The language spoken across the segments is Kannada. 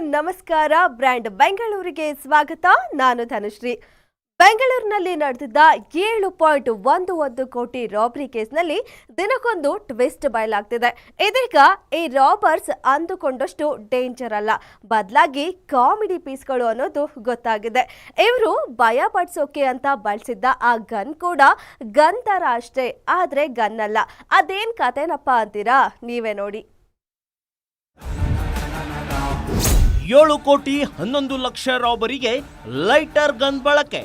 ನಮಸ್ಕಾರ. ಬ್ರ್ಯಾಂಡ್ ಬೆಂಗಳೂರಿಗೆ ಸ್ವಾಗತ. ನಾನು ಧನುಶ್ರೀ. ಬೆಂಗಳೂರಿನಲ್ಲಿ ನಡೆದಿದ್ದ ಏಳು ಪಾಯಿಂಟ್ ಒಂದು ಒಂದು ಕೋಟಿ ರಾಬರಿ ಕೇಸ್ನಲ್ಲಿ ದಿನಕ್ಕೊಂದು ಟ್ವಿಸ್ಟ್ ಬಯಲಾಗ್ತಿದೆ. ಇದೀಗ ಈ ರಾಬರ್ಸ್ ಅಂದುಕೊಂಡಷ್ಟು ಡೇಂಜರ್ ಅಲ್ಲ. ಬದಲಾಗಿ ಕಾಮಿಡಿ ಪೀಸ್ಗಳು ಅನ್ನೋದು ಗೊತ್ತಾಗಿದೆ. ಇವರು ಭಯ ಪಡಿಸೋಕೆ ಅಂತ ಬಳಸಿದ್ದ ಆ ಗನ್ ಕೂಡ ಗನ್ ಥರ ಅಷ್ಟೇ. ಆದ್ರೆ ಗನ್ ಅಲ್ಲ. ಅದೇನ್ ಕತೆನಪ್ಪ ಅಂತೀರಾ? ನೀವೇ ನೋಡಿ. ಏಳು ಕೋಟಿ ಹನ್ನೊಂದು ಲಕ್ಷ ರಾಬರಿಗೆ ಲೈಟರ್ ಗನ್ ಬಳಕೆ.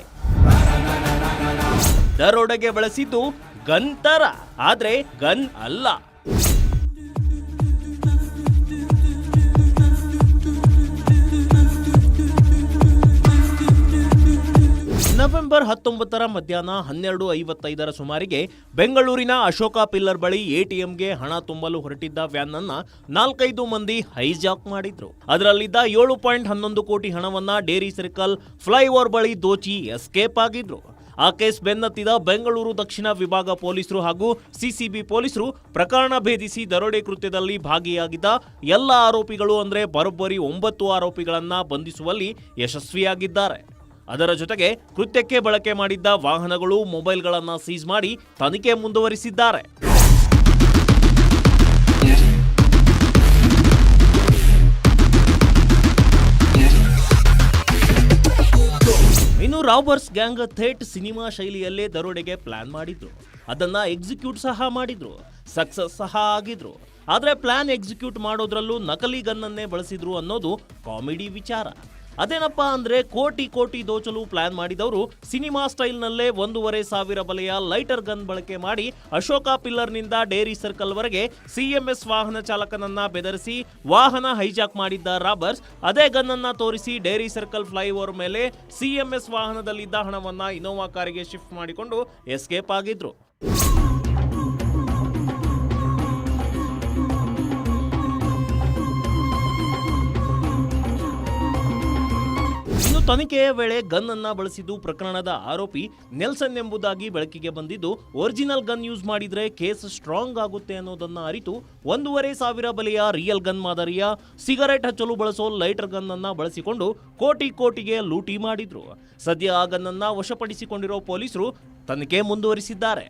ದರೋಡೆಗೆ ಬಳಸಿದ್ದು ಗನ್ ತರ, ಆದ್ರೆ ಗನ್ ಅಲ್ಲ. ನವೆಂಬರ್ ಹತ್ತೊಂಬತ್ತರ ಮಧ್ಯಾಹ್ನ ಹನ್ನೆರಡು ಐವತ್ತೈದರ ಸುಮಾರಿಗೆ ಬೆಂಗಳೂರಿನ ಅಶೋಕ ಪಿಲ್ಲರ್ ಬಳಿ ಎಟಿಎಂಗೆ ಹಣ ತುಂಬಲು ಹೊರಟಿದ್ದ ವ್ಯಾನ್ ಅನ್ನ ನಾಲ್ಕೈದು ಮಂದಿ ಹೈಜಾಕ್ ಮಾಡಿದ್ರು. ಅದರಲ್ಲಿದ್ದ ಏಳು ಪಾಯಿಂಟ್ ಹನ್ನೊಂದು ಕೋಟಿ ಹಣವನ್ನ ಡೇರಿ ಸರ್ಕಲ್ ಫ್ಲೈಓವರ್ ಬಳಿ ದೋಚಿ ಎಸ್ಕೇಪ್ ಆಗಿದ್ರು. ಆ ಕೇಸ್ ಬೆನ್ನತ್ತಿದ ಬೆಂಗಳೂರು ದಕ್ಷಿಣ ವಿಭಾಗ ಪೊಲೀಸರು ಹಾಗೂ ಸಿಸಿಬಿ ಪೊಲೀಸರು ಪ್ರಕರಣ ಭೇದಿಸಿ ದರೋಡೆ ಕೃತ್ಯದಲ್ಲಿ ಭಾಗಿಯಾಗಿದ್ದ ಎಲ್ಲ ಆರೋಪಿಗಳು ಅಂದ್ರೆ ಬರೋಬ್ಬರಿ ಒಂಬತ್ತು ಆರೋಪಿಗಳನ್ನು ಬಂಧಿಸುವಲ್ಲಿ ಯಶಸ್ವಿಯಾಗಿದ್ದಾರೆ. ಅದರ ಜೊತೆಗೆ ಕೃತ್ಯಕ್ಕೆ ಬಳಕೆ ಮಾಡಿದ್ದ ವಾಹನಗಳು ಮೊಬೈಲ್ಗಳನ್ನ ಸೀಸ್ ಮಾಡಿ ತನಿಖೆ ಮುಂದುವರಿಸಿದ್ದಾರೆ. ಇನ್ನು ರಾಬರ್ಸ್ ಗ್ಯಾಂಗ್ ಥೇಟ್ ಸಿನಿಮಾ ಶೈಲಿಯಲ್ಲೇ ದರೋಡೆಗೆ ಪ್ಲಾನ್ ಮಾಡಿದ್ರು. ಅದನ್ನ ಎಕ್ಸಿಕ್ಯೂಟ್ ಸಹ ಮಾಡಿದ್ರು. ಸಕ್ಸಸ್ ಸಹ ಆಗಿದ್ರು. ಆದ್ರೆ ಪ್ಲಾನ್ ಎಕ್ಸಿಕ್ಯೂಟ್ ಮಾಡೋದ್ರಲ್ಲೂ ನಕಲಿ ಗನ್ನನ್ನೇ ಬಳಸಿದ್ರು ಅನ್ನೋದು ಕಾಮಿಡಿ ವಿಚಾರ. ಅದೇನಪ್ಪ ಅಂದ್ರೆ ಕೋಟಿ ಕೋಟಿ ದೋಚಲು ಪ್ಲಾನ್ ಮಾಡಿದವರು ಸಿನಿಮಾ ಸ್ಟೈಲ್ನಲ್ಲೇ ಒಂದೂವರೆ ಸಾವಿರ ಬಲೆಯ ಲೈಟರ್ ಗನ್ ಬಳಕೆ ಮಾಡಿ ಅಶೋಕ ಪಿಲ್ಲರ್ನಿಂದ ಡೇರಿ ಸರ್ಕಲ್ ವರೆಗೆ ಸಿಎಂಎಸ್ ವಾಹನ ಚಾಲಕನನ್ನ ಬೆದರಿಸಿ ವಾಹನ ಹೈಜಾಕ್ ಮಾಡಿದ್ದ ರಾಬರ್ಸ್, ಅದೇ ಗನ್ನನ್ನ ತೋರಿಸಿ ಡೇರಿ ಸರ್ಕಲ್ ಫ್ಲೈಓವರ್ ಮೇಲೆ ಸಿಎಂಎಸ್ ವಾಹನದಲ್ಲಿದ್ದ ಹಣವನ್ನ ಇನೋವಾ ಕಾರಿಗೆ ಶಿಫ್ಟ್ ಮಾಡಿಕೊಂಡು ಎಸ್ಕೇಪ್ ಆಗಿದ್ರು. ತನಿಖೆಯ ವೇಳೆ ಗನ್ ಅನ್ನ ಬಳಸಿದ್ದು ಪ್ರಕರಣದ ಆರೋಪಿ ನೆಲ್ಸನ್ ಎಂಬುದಾಗಿ ಬೆಳಕಿಗೆ ಬಂದಿದ್ದು, ಒರಿಜಿನಲ್ ಗನ್ ಯೂಸ್ ಮಾಡಿದ್ರೆ ಕೇಸ್ ಸ್ಟ್ರಾಂಗ್ ಆಗುತ್ತೆ ಅನ್ನೋದನ್ನ ಅರಿತು, ಒಂದೂವರೆ ಸಾವಿರ ಬೆಲೆಯ ರಿಯಲ್ ಗನ್ ಮಾದರಿಯ ಸಿಗರೆಟ್ ಹಚ್ಚಲು ಬಳಸೋ ಲೈಟರ್ ಗನ್ ಅನ್ನ ಬಳಸಿಕೊಂಡು ಕೋಟಿ ಕೋಟಿಗೆ ಲೂಟಿ ಮಾಡಿದ್ರು. ಸದ್ಯ ಆ ಗನ್ ಅನ್ನ ವಶಪಡಿಸಿಕೊಂಡಿರೋ ಪೊಲೀಸರು ತನಿಖೆ ಮುಂದುವರಿಸಿದ್ದಾರೆ.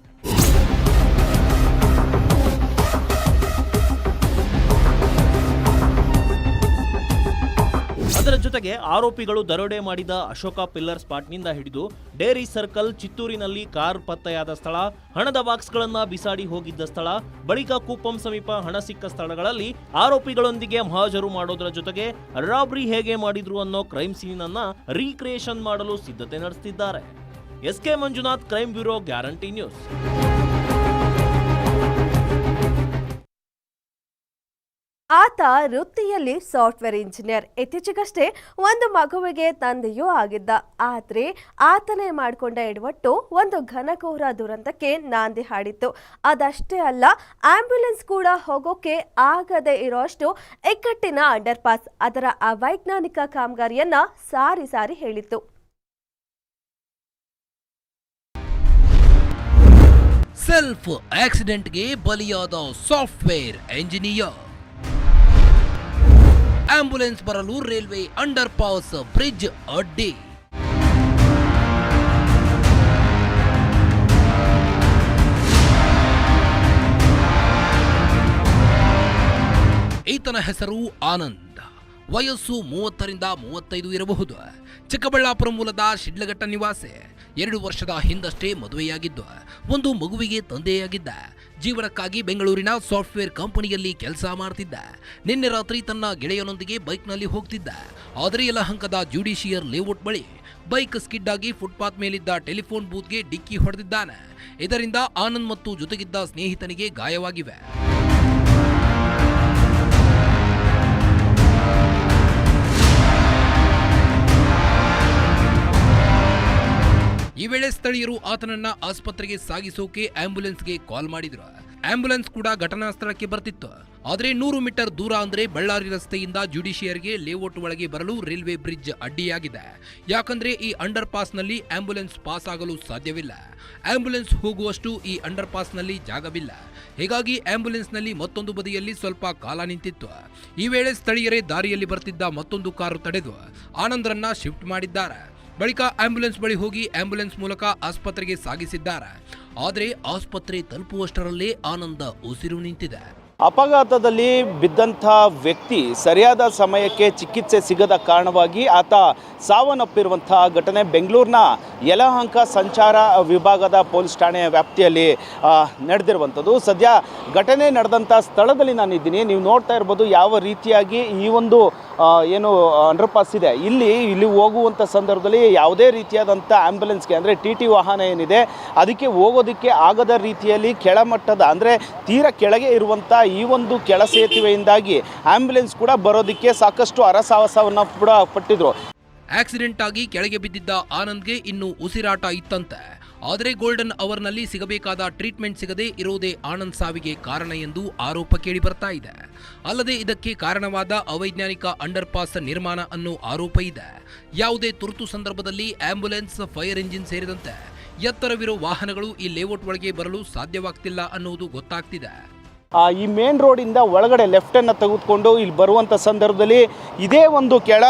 ಜೊತೆಗೆ ಆರೋಪಿಗಳು ದರೋಡೆ ಮಾಡಿದ ಅಶೋಕ ಪಿಲ್ಲರ್ ಸ್ಪಾಟ್ನಿಂದ ಹಿಡಿದು ಡೇರಿ ಸರ್ಕಲ್ ಚಿತ್ತೂರಿನಲ್ಲಿ ಕಾರ್ ಪತ್ತೆಯಾದ ಸ್ಥಳ, ಹಣದ ಬಾಕ್ಸ್ಗಳನ್ನ ಬಿಸಾಡಿ ಹೋಗಿದ್ದ ಸ್ಥಳ, ಬಳಿಕ ಕೂಪಂ ಸಮೀಪ ಹಣ ಸಿಕ್ಕ ಸ್ಥಳಗಳಲ್ಲಿ ಆರೋಪಿಗಳೊಂದಿಗೆ ಮಹಾಜರು ಮಾಡೋದರ ಜೊತೆಗೆ ರಾಬ್ರಿ ಹೇಗೆ ಮಾಡಿದ್ರು ಅನ್ನೋ ಕ್ರೈಮ್ ಸೀನ್ ಅನ್ನ ರೀಕ್ರಿಯೇಷನ್ ಮಾಡಲು ಸಿದ್ಧತೆ ನಡೆಸುತ್ತಿದ್ದಾರೆ S K Manjunath, crime bureau, guarantee news. ಆತ ವೃತ್ತಿಯಲ್ಲಿ ಸಾಫ್ಟ್ವೇರ್ ಇಂಜಿನಿಯರ್. ಇತ್ತೀಚೆಗಷ್ಟೇ ಒಂದು ಮಗುವಿಗೆ ತಂದೆಯೂ ಆಗಿದ್ದ. ಆದರೆ ಆತನೇ ಮಾಡಿಕೊಂಡ ಎಡವಟ್ಟು ಒಂದು ಘನಘೋರ ದುರಂತಕ್ಕೆ ನಾಂದಿ ಹಾಡಿತ್ತು. ಅದಷ್ಟೇ ಅಲ್ಲ, ಆಂಬ್ಯುಲೆನ್ಸ್ ಕೂಡ ಹೋಗೋಕೆ ಆಗದೆ ಇರೋಷ್ಟು ಇಕ್ಕಟ್ಟಿನ ಅಂಡರ್ ಪಾಸ್ ಅದರ ಅವೈಜ್ಞಾನಿಕ ಕಾಮಗಾರಿಯನ್ನ ಸಾರಿ ಸಾರಿ ಹೇಳಿತ್ತು. ಸೆಲ್ಫ್ ಆಕ್ಸಿಡೆಂಟ್ಗೆ ಬಲಿಯಾದ ಸಾಫ್ಟ್ವೇರ್ ಎಂಜಿನಿಯರ್ ಆಂಬ್ಯುಲೆನ್ಸ್ ಬರಲು ರೈಲ್ವೆ ಅಂಡರ್ ಪಾಸ್ ಬ್ರಿಡ್ಜ್ ಅಡ್ಡಿ ಈತನ ಹೆಸರು ಆನಂದ್. ವಯಸ್ಸು ಮೂವತ್ತರಿಂದ ಮೂವತ್ತೈದು ಇರಬಹುದು. ಚಿಕ್ಕಬಳ್ಳಾಪುರ ಮೂಲದ ಶಿಡ್ಲಘಟ್ಟ ನಿವಾಸಿ ಎರಡು ವರ್ಷದ ಹಿಂದಷ್ಟೇ ಮದುವೆಯಾಗಿದ್ದು, ಒಂದು ಮಗುವಿಗೆ ತಂದೆಯಾಗಿದ್ದ. ಜೀವನಕ್ಕಾಗಿ ಬೆಂಗಳೂರಿನ ಸಾಫ್ಟ್ವೇರ್ ಕಂಪನಿಯಲ್ಲಿ ಕೆಲಸ ಮಾಡ್ತಿದ್ದ. ನಿನ್ನೆ ರಾತ್ರಿ ತನ್ನ ಗೆಳೆಯನೊಂದಿಗೆ ಬೈಕ್ನಲ್ಲಿ ಹೋಗ್ತಿದ್ದ. ಆದರೆ ಯಲಹಂಕದ ಜ್ಯುಡಿಷಿಯರ್ ಲೇಔಟ್ ಬಳಿ ಬೈಕ್ ಸ್ಕಿಡ್ ಆಗಿ ಫುಟ್ಪಾತ್ ಮೇಲಿದ್ದ ಟೆಲಿಫೋನ್ ಬೂತ್ಗೆ ಡಿಕ್ಕಿ ಹೊಡೆದಿದ್ದಾನೆ. ಇದರಿಂದ ಆನಂದ್ ಮತ್ತು ಜೊತೆಗಿದ್ದ ಸ್ನೇಹಿತನಿಗೆ ಗಾಯವಾಗಿವೆ. ವೇಳೆ ಸ್ಥಳೀಯರು ಆತನನ್ನ ಆಸ್ಪತ್ರೆಗೆ ಸಾಗಿಸೋಕೆ ಆಂಬ್ಯುಲೆನ್ಸ್ಗೆ ಕಾಲ್ ಮಾಡಿದ್ರು. ಆಂಬ್ಯುಲೆನ್ಸ್ ಕೂಡ ಘಟನಾ ಸ್ಥಳಕ್ಕೆ ಬರ್ತಿತ್ತು. ಆದರೆ ನೂರು ಮೀಟರ್ ದೂರ ಅಂದ್ರೆ ಬಳ್ಳಾರಿ ರಸ್ತೆಯಿಂದ ಜುಡಿಷಿಯರ್ಗೆ ಲೇಔಟ್ ಒಳಗೆ ಬರಲು ರೈಲ್ವೆ ಬ್ರಿಡ್ಜ್ ಅಡ್ಡಿಯಾಗಿದೆ. ಯಾಕಂದ್ರೆ ಈ ಅಂಡರ್ ಪಾಸ್ನಲ್ಲಿ ಆಂಬ್ಯುಲೆನ್ಸ್ ಪಾಸ್ ಆಗಲು ಸಾಧ್ಯವಿಲ್ಲ. ಆಂಬ್ಯುಲೆನ್ಸ್ ಹೋಗುವಷ್ಟು ಈ ಅಂಡರ್ ಪಾಸ್ನಲ್ಲಿ ಜಾಗವಿಲ್ಲ. ಹೀಗಾಗಿ ಆಂಬ್ಯುಲೆನ್ಸ್ನಲ್ಲಿ ಮತ್ತೊಂದು ಬದಿಯಲ್ಲಿ ಸ್ವಲ್ಪ ಕಾಲ ನಿಂತಿತ್ತು. ಈ ವೇಳೆ ಸ್ಥಳೀಯರೇ ದಾರಿಯಲ್ಲಿ ಬರ್ತಿದ್ದ ಮತ್ತೊಂದು ಕಾರು ತಡೆದು ಆನಂದ್ರನ್ನ ಶಿಫ್ಟ್ ಮಾಡಿದ್ದಾರೆ. ಬಳಿಕ ಆಂಬ್ಯುಲೆನ್ಸ್ ಬಳಿ ಹೋಗಿ ಆಂಬ್ಯುಲೆನ್ಸ್ ಮೂಲಕ ಆಸ್ಪತ್ರೆಗೆ ಸಾಗಿಸಿದ್ದಾರೆ. ಆದರೆ ಆಸ್ಪತ್ರೆ ತಲುಪುವಷ್ಟರಲ್ಲೇ ಆನಂದ ಉಸಿರು ನಿಂತಿದೆ. ಅಪಘಾತದಲ್ಲಿ ಬಿದ್ದಂಥ ವ್ಯಕ್ತಿ ಸರಿಯಾದ ಸಮಯಕ್ಕೆ ಚಿಕಿತ್ಸೆ ಸಿಗದ ಕಾರಣವಾಗಿ ಆತ ಸಾವನ್ನಪ್ಪಿರುವಂತಹ ಘಟನೆ ಬೆಂಗಳೂರಿನ ಯಲಹಂಕ ಸಂಚಾರ ವಿಭಾಗದ ಪೊಲೀಸ್ ಠಾಣೆಯ ವ್ಯಾಪ್ತಿಯಲ್ಲಿ ನಡೆದಿರುವಂಥದ್ದು. ಸದ್ಯ ಘಟನೆ ನಡೆದಂಥ ಸ್ಥಳದಲ್ಲಿ ನಾನಿದ್ದೀನಿ. ನೀವು ನೋಡ್ತಾ ಇರ್ಬೋದು ಯಾವ ರೀತಿಯಾಗಿ ಈ ಒಂದು ಆ, ಅಂಡರ್ ಪಾಸ್ ಇದೆ. ಇಲ್ಲಿ ಇಲ್ಲಿ ಹೋಗುವಂಥ ಸಂದರ್ಭದಲ್ಲಿ ಯಾವುದೇ ರೀತಿಯಾದಂಥ ಆ್ಯಂಬುಲೆನ್ಸ್ಗೆ ಅಂದರೆ ಟಿ ಟಿ ವಾಹನ ಏನಿದೆ ಅದಕ್ಕೆ ಹೋಗೋದಕ್ಕೆ ಆಗದ ರೀತಿಯಲ್ಲಿ ಕೆಳಮಟ್ಟದ ಅಂದರೆ ತೀರ ಕೆಳಗೆ ಇರುವಂಥ ಈ ಒಂದು ಕೆಳ ಸೇತುವೆಯಿಂದಾಗಿ ಆ್ಯಂಬುಲೆನ್ಸ್ ಕೂಡ ಬರೋದಕ್ಕೆ ಸಾಕಷ್ಟು ಅರಸಾಹಸವನ್ನು ಕೂಡ ಪಟ್ಟಿದ್ರು. ಆಕ್ಸಿಡೆಂಟ್ ಆಗಿ ಕೆಳಗೆ ಬಿದ್ದಿದ್ದ ಆನಂದ್ಗೆ ಇನ್ನು ಉಸಿರಾಟ ಇತ್ತಂತೆ. ಆದರೆ ಗೋಲ್ಡನ್ ಅವರ್ನಲ್ಲಿ ಸಿಗಬೇಕಾದ ಟ್ರೀಟ್ಮೆಂಟ್ ಸಿಗದೆ ಇರೋದೇ ಆನಂದ್ ಸಾವಿಗೆ ಕಾರಣ ಎಂದು ಆರೋಪ ಕೇಳಿ ಬರ್ತಾ ಇದೆ. ಅಲ್ಲದೆ ಇದಕ್ಕೆ ಕಾರಣವಾದ ಅವೈಜ್ಞಾನಿಕ ಅಂಡರ್ಪಾಸ್ ನಿರ್ಮಾಣ ಅನ್ನೋ ಆರೋಪ ಇದೆ. ಯಾವುದೇ ತುರ್ತು ಸಂದರ್ಭದಲ್ಲಿ ಆಂಬ್ಯುಲೆನ್ಸ್ ಫೈರ್ ಇಂಜಿನ್ ಸೇರಿದಂತೆ ಎತ್ತರವಿರೋ ವಾಹನಗಳು ಈ ಲೇಔಟ್ ಒಳಗೆ ಬರಲು ಸಾಧ್ಯವಾಗ್ತಿಲ್ಲ ಅನ್ನುವುದು ಗೊತ್ತಾಗ್ತಿದೆ. ಈ ಮೇನ್ ರೋಡಿಂದ ಒಳಗಡೆ ಲೆಫ್ಟನ್ನು ತೆಗೆದುಕೊಂಡು ಇಲ್ಲಿ ಬರುವಂಥ ಸಂದರ್ಭದಲ್ಲಿ ಇದೇ ಒಂದು ಕೆಳ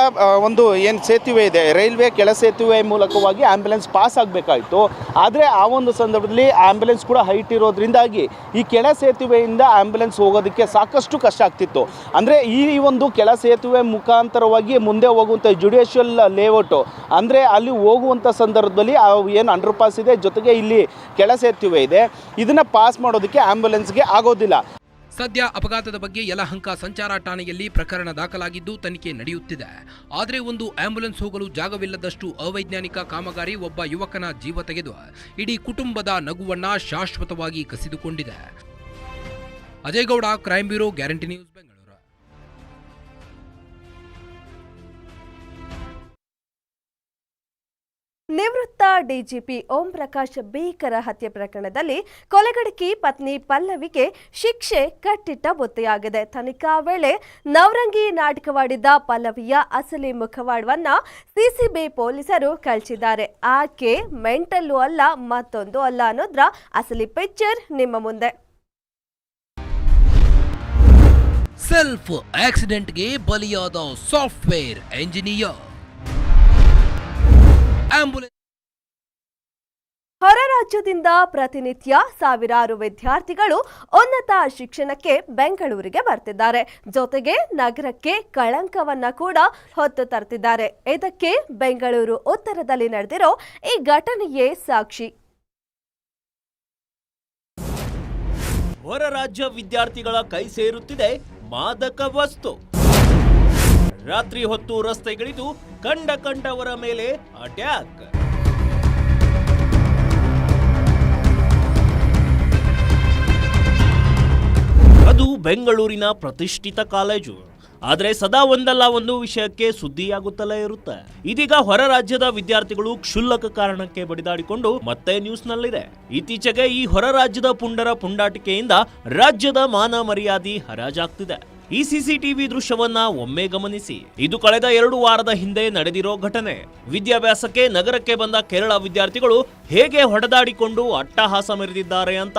ಒಂದು ಏನು ಸೇತುವೆ ಇದೆ ರೈಲ್ವೆ ಕೆಳ ಸೇತುವೆ ಮೂಲಕವಾಗಿ ಆ್ಯಂಬುಲೆನ್ಸ್ ಪಾಸ್ ಆಗಬೇಕಾಯಿತು. ಆದರೆ ಆ ಒಂದು ಸಂದರ್ಭದಲ್ಲಿ ಆ್ಯಂಬುಲೆನ್ಸ್ ಕೂಡ ಹೈಟ್ ಇರೋದ್ರಿಂದಾಗಿ ಈ ಕೆಳ ಸೇತುವೆಯಿಂದ ಆ್ಯಂಬುಲೆನ್ಸ್ ಹೋಗೋದಕ್ಕೆ ಸಾಕಷ್ಟು ಕಷ್ಟ ಆಗ್ತಿತ್ತು. ಅಂದರೆ ಈ ಒಂದು ಕೆಳ ಸೇತುವೆ ಮುಖಾಂತರವಾಗಿ ಮುಂದೆ ಹೋಗುವಂಥ ಜುಡಿಷಿಯಲ್ ಲೇಔಟು ಅಂದರೆ ಅಲ್ಲಿ ಹೋಗುವಂಥ ಸಂದರ್ಭದಲ್ಲಿ ಏನು ಅಂಡರ್ ಪಾಸ್ ಇದೆ, ಜೊತೆಗೆ ಇಲ್ಲಿ ಕೆಳ ಸೇತುವೆ ಇದೆ. ಇದನ್ನು ಪಾಸ್ ಮಾಡೋದಕ್ಕೆ ಆ್ಯಂಬುಲೆನ್ಸ್ಗೆ ಆಗೋದಿಲ್ಲ. ಸದ್ಯ ಅಪಘಾತದ ಬಗ್ಗೆ ಯಲಹಂಕ ಸಂಚಾರ ಠಾಣೆಯಲ್ಲಿ ಪ್ರಕರಣ ದಾಖಲಾಗಿದ್ದು ತನಿಖೆ ನಡೆಯುತ್ತಿದೆ. ಆದರೆ ಒಂದು ಆಂಬ್ಯುಲೆನ್ಸ್ ಹೋಗಲು ಜಾಗವಿಲ್ಲದಷ್ಟು ಅವೈಜ್ಞಾನಿಕ ಕಾಮಗಾರಿ ಒಬ್ಬ ಯುವಕನ ಜೀವ ತೆಗೆದು ಇಡೀ ಕುಟುಂಬದ ನಗುವನ್ನ ಶಾಶ್ವತವಾಗಿ ಕಸಿದುಕೊಂಡಿದೆ. Ajay Gowda crime bureau guarantee news Bengaluru ನಿವೃತ್ತ ಡಿಜಿಪಿ ಓಂ ಪ್ರಕಾಶ್ ಭೀಕರ ಹತ್ಯೆ ಪ್ರಕರಣದಲ್ಲಿ ಕೊಲೆಗಡಕಿ ಪತ್ನಿ ಪಲ್ಲವಿಗೆ ಶಿಕ್ಷೆ ಕಟ್ಟಿಟ್ಟ ಒತ್ತೆಯಾಗಿದೆ ತನಿಖಾ ವೇಳೆ ನವರಂಗಿ ನಾಟಕವಾಡಿದ್ದ ಪಲ್ಲವಿಯ ಅಸಲಿ ಮುಖವಾಡವನ್ನ ಸಿಸಿಬಿ ಪೊಲೀಸರು ಕಳಿಸಿದ್ದಾರೆ ಆಕೆ ಮೆಂಟಲ್ಲು ಅಲ್ಲ, ಮತ್ತೊಂದು ಅಲ್ಲ ಅನ್ನೋದ್ರ ಅಸಲಿ ಪಿಕ್ಚರ್ ನಿಮ್ಮ ಮುಂದೆ. ಸೆಲ್ಫ್ ಆಕ್ಸಿಡೆಂಟ್ಗೆ ಬಲಿಯಾದ ಸಾಫ್ಟ್ವೇರ್ ಎಂಜಿನಿಯರ್ ಆಂಬ್ಯುಲೆನ್ಸ್ ಹೊರ ರಾಜ್ಯದಿಂದ ಪ್ರತಿನಿತ್ಯ ಸಾವಿರಾರು ವಿದ್ಯಾರ್ಥಿಗಳು ಉನ್ನತ ಶಿಕ್ಷಣಕ್ಕೆ ಬೆಂಗಳೂರಿಗೆ ಬರ್ತಿದ್ದಾರೆ. ಜೊತೆಗೆ ನಗರಕ್ಕೆ ಕಳಂಕವನ್ನ ಕೂಡ ಹೊತ್ತು ತರ್ತಿದ್ದಾರೆ. ಇದಕ್ಕೆ ಬೆಂಗಳೂರು ಉತ್ತರದಲ್ಲಿ ನಡೆದಿರೋ ಈ ಘಟನೆಯೇ ಸಾಕ್ಷಿ. ಹೊರ ರಾಜ್ಯ ವಿದ್ಯಾರ್ಥಿಗಳ ಕೈ ಸೇರುತ್ತಿದೆ ಮಾದಕ ವಸ್ತು. ರಾತ್ರಿ ಹೊತ್ತು ರಸ್ತೆಗಿಳಿದು ಕಂಡ ಕಂಡವರ ಮೇಲೆ ಅಟ್ಯಾಕ್. ಅದು ಬೆಂಗಳೂರಿನ ಪ್ರತಿಷ್ಠಿತ ಕಾಲೇಜು. ಆದರೆ ಸದಾ ಒಂದಲ್ಲ ಒಂದು ವಿಷಯಕ್ಕೆ ಸುದ್ದಿಯಾಗುತ್ತಲೇ ಇರುತ್ತೆ. ಇದೀಗ ಹೊರ ರಾಜ್ಯದ ವಿದ್ಯಾರ್ಥಿಗಳು ಕ್ಷುಲ್ಲಕ ಕಾರಣಕ್ಕೆ ಬಡಿದಾಡಿಕೊಂಡು ಮತ್ತೆ ನ್ಯೂಸ್ನಲ್ಲಿದೆ. ಇತ್ತೀಚೆಗೆ ಈ ಹೊರ ರಾಜ್ಯದ ಪುಂಡರ ಪುಂಡಾಟಿಕೆಯಿಂದ ರಾಜ್ಯದ ಮಾನ ಮರ್ಯಾದೆ ಹರಾಜಾಗ್ತಿದೆ. ಈ ಸಿಸಿಟಿವಿ ದೃಶ್ಯವನ್ನ ಒಮ್ಮೆ ಗಮನಿಸಿ. ಇದು ಕಳೆದ ಎರಡು ವಾರದ ಹಿಂದೆ ನಡೆದಿರೋ ಘಟನೆ. ವಿದ್ಯಾಭ್ಯಾಸಕ್ಕೆ ನಗರಕ್ಕೆ ಬಂದ ಕೇರಳ ವಿದ್ಯಾರ್ಥಿಗಳು ಹೇಗೆ ಹೊಡೆದಾಡಿಕೊಂಡು ಅಟ್ಟಹಾಸ ಮೆರೆದಿದ್ದಾರೆ ಅಂತ.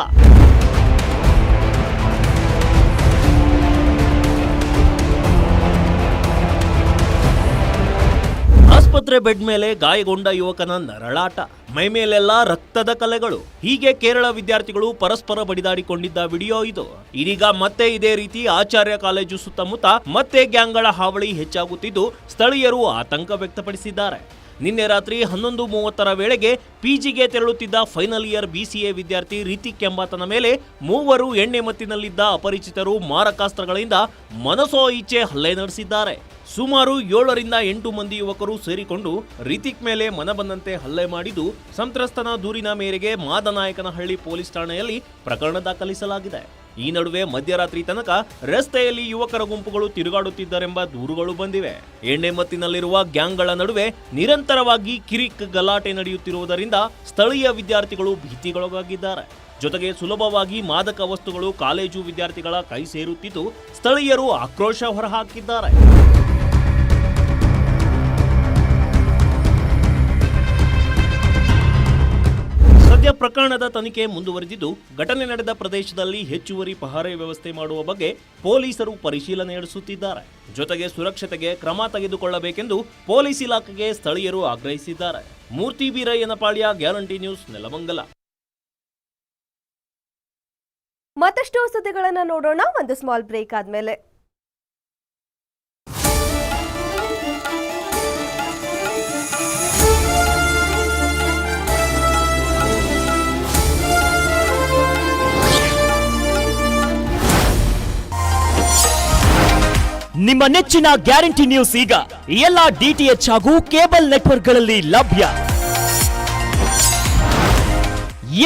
ಆಸ್ಪತ್ರೆ ಬೆಡ್ ಮೇಲೆ ಗಾಯಗೊಂಡ ಯುವಕನ ನರಳಾಟ. ಮೈ ಮೇಲೆಲ್ಲ ರಕ್ತದ ಕಲೆಗಳು. ಹೀಗೆ ಕೇರಳ ವಿದ್ಯಾರ್ಥಿಗಳು ಪರಸ್ಪರ ಬಡಿದಾಡಿಕೊಂಡಿದ್ದ ವಿಡಿಯೋ ಇದು. ಇದೀಗ ಮತ್ತೆ ಇದೇ ರೀತಿ ಆಚಾರ್ಯ ಕಾಲೇಜು ಸುತ್ತಮುತ್ತ ಮತ್ತೆ ಗ್ಯಾಂಗ್ಗಳ ಹಾವಳಿ ಹೆಚ್ಚಾಗುತ್ತಿದ್ದು, ಸ್ಥಳೀಯರು ಆತಂಕ ವ್ಯಕ್ತಪಡಿಸಿದ್ದಾರೆ. ನಿನ್ನೆ ರಾತ್ರಿ ಹನ್ನೊಂದು ಮೂವತ್ತರ ವೇಳೆಗೆ ಪಿಜಿಗೆ ತೆರಳುತ್ತಿದ್ದ ಫೈನಲ್ ಇಯರ್ ಬಿಸಿಎ ವಿದ್ಯಾರ್ಥಿ ರಿತಿಕ್ ಎಂಬಾತನ ಮೇಲೆ ಮೂವರು ಎಣ್ಣೆ ಮತ್ತಿನಲ್ಲಿದ್ದ ಅಪರಿಚಿತರು ಮಾರಕಾಸ್ತ್ರಗಳಿಂದ ಮನಸೋ ಇಚ್ಛೆ ಹಲ್ಲೆ ನಡೆಸಿದ್ದಾರೆ. ಸುಮಾರು ಏಳರಿಂದ ಎಂಟು ಮಂದಿ ಯುವಕರು ಸೇರಿಕೊಂಡು ರಿತಿಕ್ ಮೇಲೆ ಮನಬಂದಂತೆ ಹಲ್ಲೆ ಮಾಡಿದ್ದು ಸಂತ್ರಸ್ತನ ದೂರಿನ ಮೇರೆಗೆ ಮಾದನಾಯಕನಹಳ್ಳಿ ಪೊಲೀಸ್ ಠಾಣೆಯಲ್ಲಿ ಪ್ರಕರಣ ದಾಖಲಿಸಲಾಗಿದೆ. ಈ ನಡುವೆ ಮಧ್ಯರಾತ್ರಿ ತನಕ ರಸ್ತೆಯಲ್ಲಿ ಯುವಕರ ಗುಂಪುಗಳು ತಿರುಗಾಡುತ್ತಿದ್ದರೆಂಬ ದೂರುಗಳು ಬಂದಿವೆ. ಎಣ್ಣೆ ಮತ್ತಿನಲ್ಲಿರುವ ಗ್ಯಾಂಗ್ಗಳ ನಡುವೆ ನಿರಂತರವಾಗಿ ಕಿರಿಕ್ ಗಲಾಟೆ ನಡೆಯುತ್ತಿರುವುದರಿಂದ ಸ್ಥಳೀಯ ವಿದ್ಯಾರ್ಥಿಗಳು ಭೀತಿಗೊಳಗಾಗಿದ್ದಾರೆ. ಜೊತೆಗೆ ಸುಲಭವಾಗಿ ಮಾದಕ ವಸ್ತುಗಳು ಕಾಲೇಜು ವಿದ್ಯಾರ್ಥಿಗಳ ಕೈ ಸೇರುತ್ತಿದ್ದು, ಸ್ಥಳೀಯರು ಆಕ್ರೋಶ ಹೊರಹಾಕಿದ್ದಾರೆ. ಸದ್ಯ ಪ್ರಕರಣದ ತನಿಖೆ ಮುಂದುವರೆದಿದ್ದು, ಘಟನೆ ನಡೆದ ಪ್ರದೇಶದಲ್ಲಿ ಹೆಚ್ಚುವರಿ ಪಹರೆ ವ್ಯವಸ್ಥೆ ಮಾಡುವ ಬಗ್ಗೆ ಪೊಲೀಸರು ಪರಿಶೀಲನೆ ನಡೆಸುತ್ತಿದ್ದಾರೆ. ಜೊತೆಗೆ ಸುರಕ್ಷತೆಗೆ ಕ್ರಮ ತೆಗೆದುಕೊಳ್ಳಬೇಕೆಂದು ಪೊಲೀಸ್ ಇಲಾಖೆಗೆ ಸ್ಥಳೀಯರು ಆಗ್ರಹಿಸಿದ್ದಾರೆ. Murthy Beerayyanapalya guarantee news, Nelamangala. ಮತ್ತಷ್ಟು ಸುದ್ದಿಗಳನ್ನು ನೋಡೋಣ. ಒಂದು ಸ್ಮಾಲ್ ಬ್ರೇಕ್ ಆದ್ಮೇಲೆ. ನಿಮ್ಮ ನೆಚ್ಚಿನ ಗ್ಯಾರಂಟಿ ನ್ಯೂಸ್ ಈಗ ಎಲ್ಲ ಡಿಟಿಎಚ್ ಹಾಗೂ ಕೇಬಲ್ ನೆಟ್ವರ್ಕ್ಗಳಲ್ಲಿ ಲಭ್ಯ.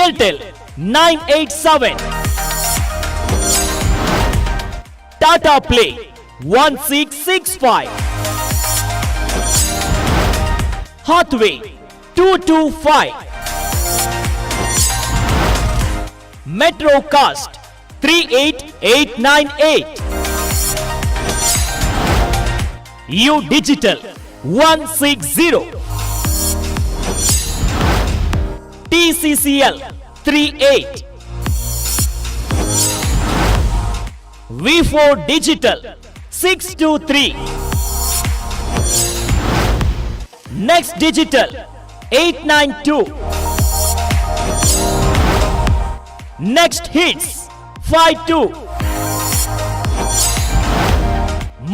Airtel nine eight seven. Tata play one six six five. Hathway two two five. Metro cast three eight eight nine eight. U digital one six zero TCCL three eight V four digital six two three next digital eight nine two next hits five two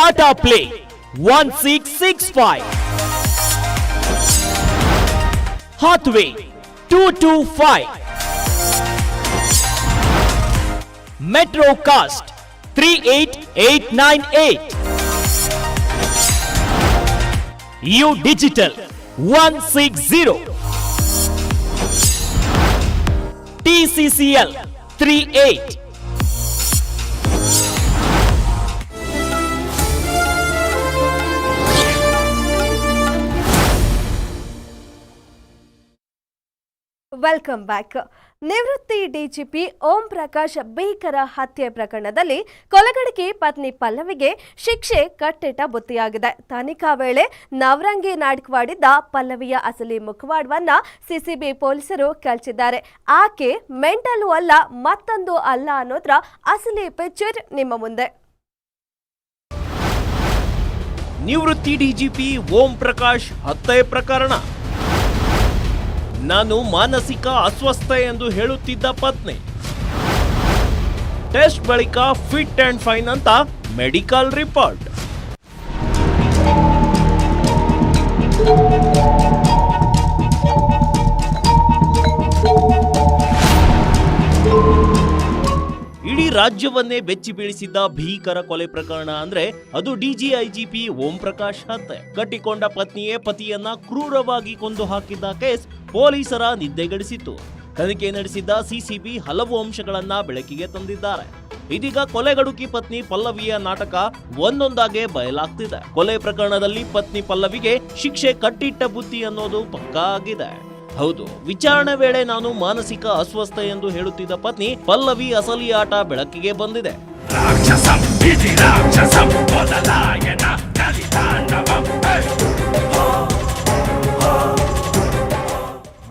Tata play one six six five Hathway two two five metro cast three eight eight nine eight U digital one six zero TCCL three eight welcome back ನಿವೃತ್ತಿ ಡಿಜಿಪಿ ಓಂ ಪ್ರಕಾಶ್ ಭೀಕರ ಹತ್ಯೆ ಪ್ರಕರಣದಲ್ಲಿ ಕೊಲಗಡಕಿ ಪತ್ನಿ ಪಲ್ಲವಿಗೆ ಶಿಕ್ಷೆ ಕಟ್ಟಿಟ್ಟ ಬುತ್ತಿಯಾಗಿದೆ. ತನಿಖಾ ವೇಳೆ ನವರಂಗಿ ನಾಟಕವಾಡಿದ್ದ ಪಲ್ಲವಿಯ ಅಸಲಿ ಮುಖವಾಡವನ್ನ ಸಿಸಿಬಿ ಪೊಲೀಸರು ಕಳಚಿದ್ದಾರೆ. ಆಕೆ ಮೆಂಟಲು ಅಲ್ಲ, ಮತ್ತೊಂದು ಅಲ್ಲ ಅನ್ನೋದ್ರ ಅಸಲಿ ಪಿಕ್ಚರ್ ನಿಮ್ಮ ಮುಂದೆ. ನಿವೃತ್ತಿ ಡಿಜಿಪಿ ಓಂ ಪ್ರಕಾಶ್ ಹತ್ಯೆ ಪ್ರಕರಣ. ನಾನು ಮಾನಸಿಕ ಅಸ್ವಸ್ಥ ಎಂದು ಹೇಳುತ್ತಿದ್ದ ಪತ್ನಿ. ಟೆಸ್ಟ್ ಬಳಿಕ ಫಿಟ್ ಅಂಡ್ ಫೈನ್ ಅಂತ ಮೆಡಿಕಲ್ ರಿಪೋರ್ಟ್. ಇಡೀ ರಾಜ್ಯವನ್ನೇ ಬೆಚ್ಚಿ ಬೀಳಿಸಿದ್ದ ಭೀಕರ ಕೊಲೆ ಪ್ರಕರಣ ಅಂದ್ರೆ ಅದು ಡಿಜಿಐಜಿಪಿ ಓಂ ಪ್ರಕಾಶ್ ಹತ್ಯೆ. ಕಟ್ಟಿಕೊಂಡ ಪತ್ನಿಯೇ ಪತಿಯನ್ನ ಕ್ರೂರವಾಗಿ ಕೊಂದು ಹಾಕಿದ್ದ ಕೇಸ್ ಪೊಲೀಸರ ನಿದ್ದೆಗೆಡಿಸಿತ್ತು ತನಿಖೆ ನಡೆಸಿದ್ದ ಸಿಸಿಬಿ ಹಲವು ಅಂಶಗಳನ್ನ ಬೆಳಕಿಗೆ ತಂದಿದ್ದಾರೆ. ಇದೀಗ ಕೊಲೆಗಡುಕಿ ಪತ್ನಿ ಪಲ್ಲವಿಯ ನಾಟಕ ಒಂದೊಂದಾಗೆ ಬಯಲಾಗ್ತಿದೆ. ಕೊಲೆ ಪ್ರಕರಣದಲ್ಲಿ ಪತ್ನಿ ಪಲ್ಲವಿಗೆ ಶಿಕ್ಷೆ ಕಟ್ಟಿಟ್ಟ ಬುದ್ಧಿ ಅನ್ನೋದು ಪಕ್ಕಾ ಆಗಿದೆ. ಹೌದು, ವಿಚಾರಣೆ ವೇಳೆ ನಾನು ಮಾನಸಿಕ ಅಸ್ವಸ್ಥ ಎಂದು ಹೇಳುತ್ತಿದ್ದ ಪತ್ನಿ ಪಲ್ಲವಿ ಅಸಲಿ ಆಟ ಬೆಳಕಿಗೆ ಬಂದಿದೆ.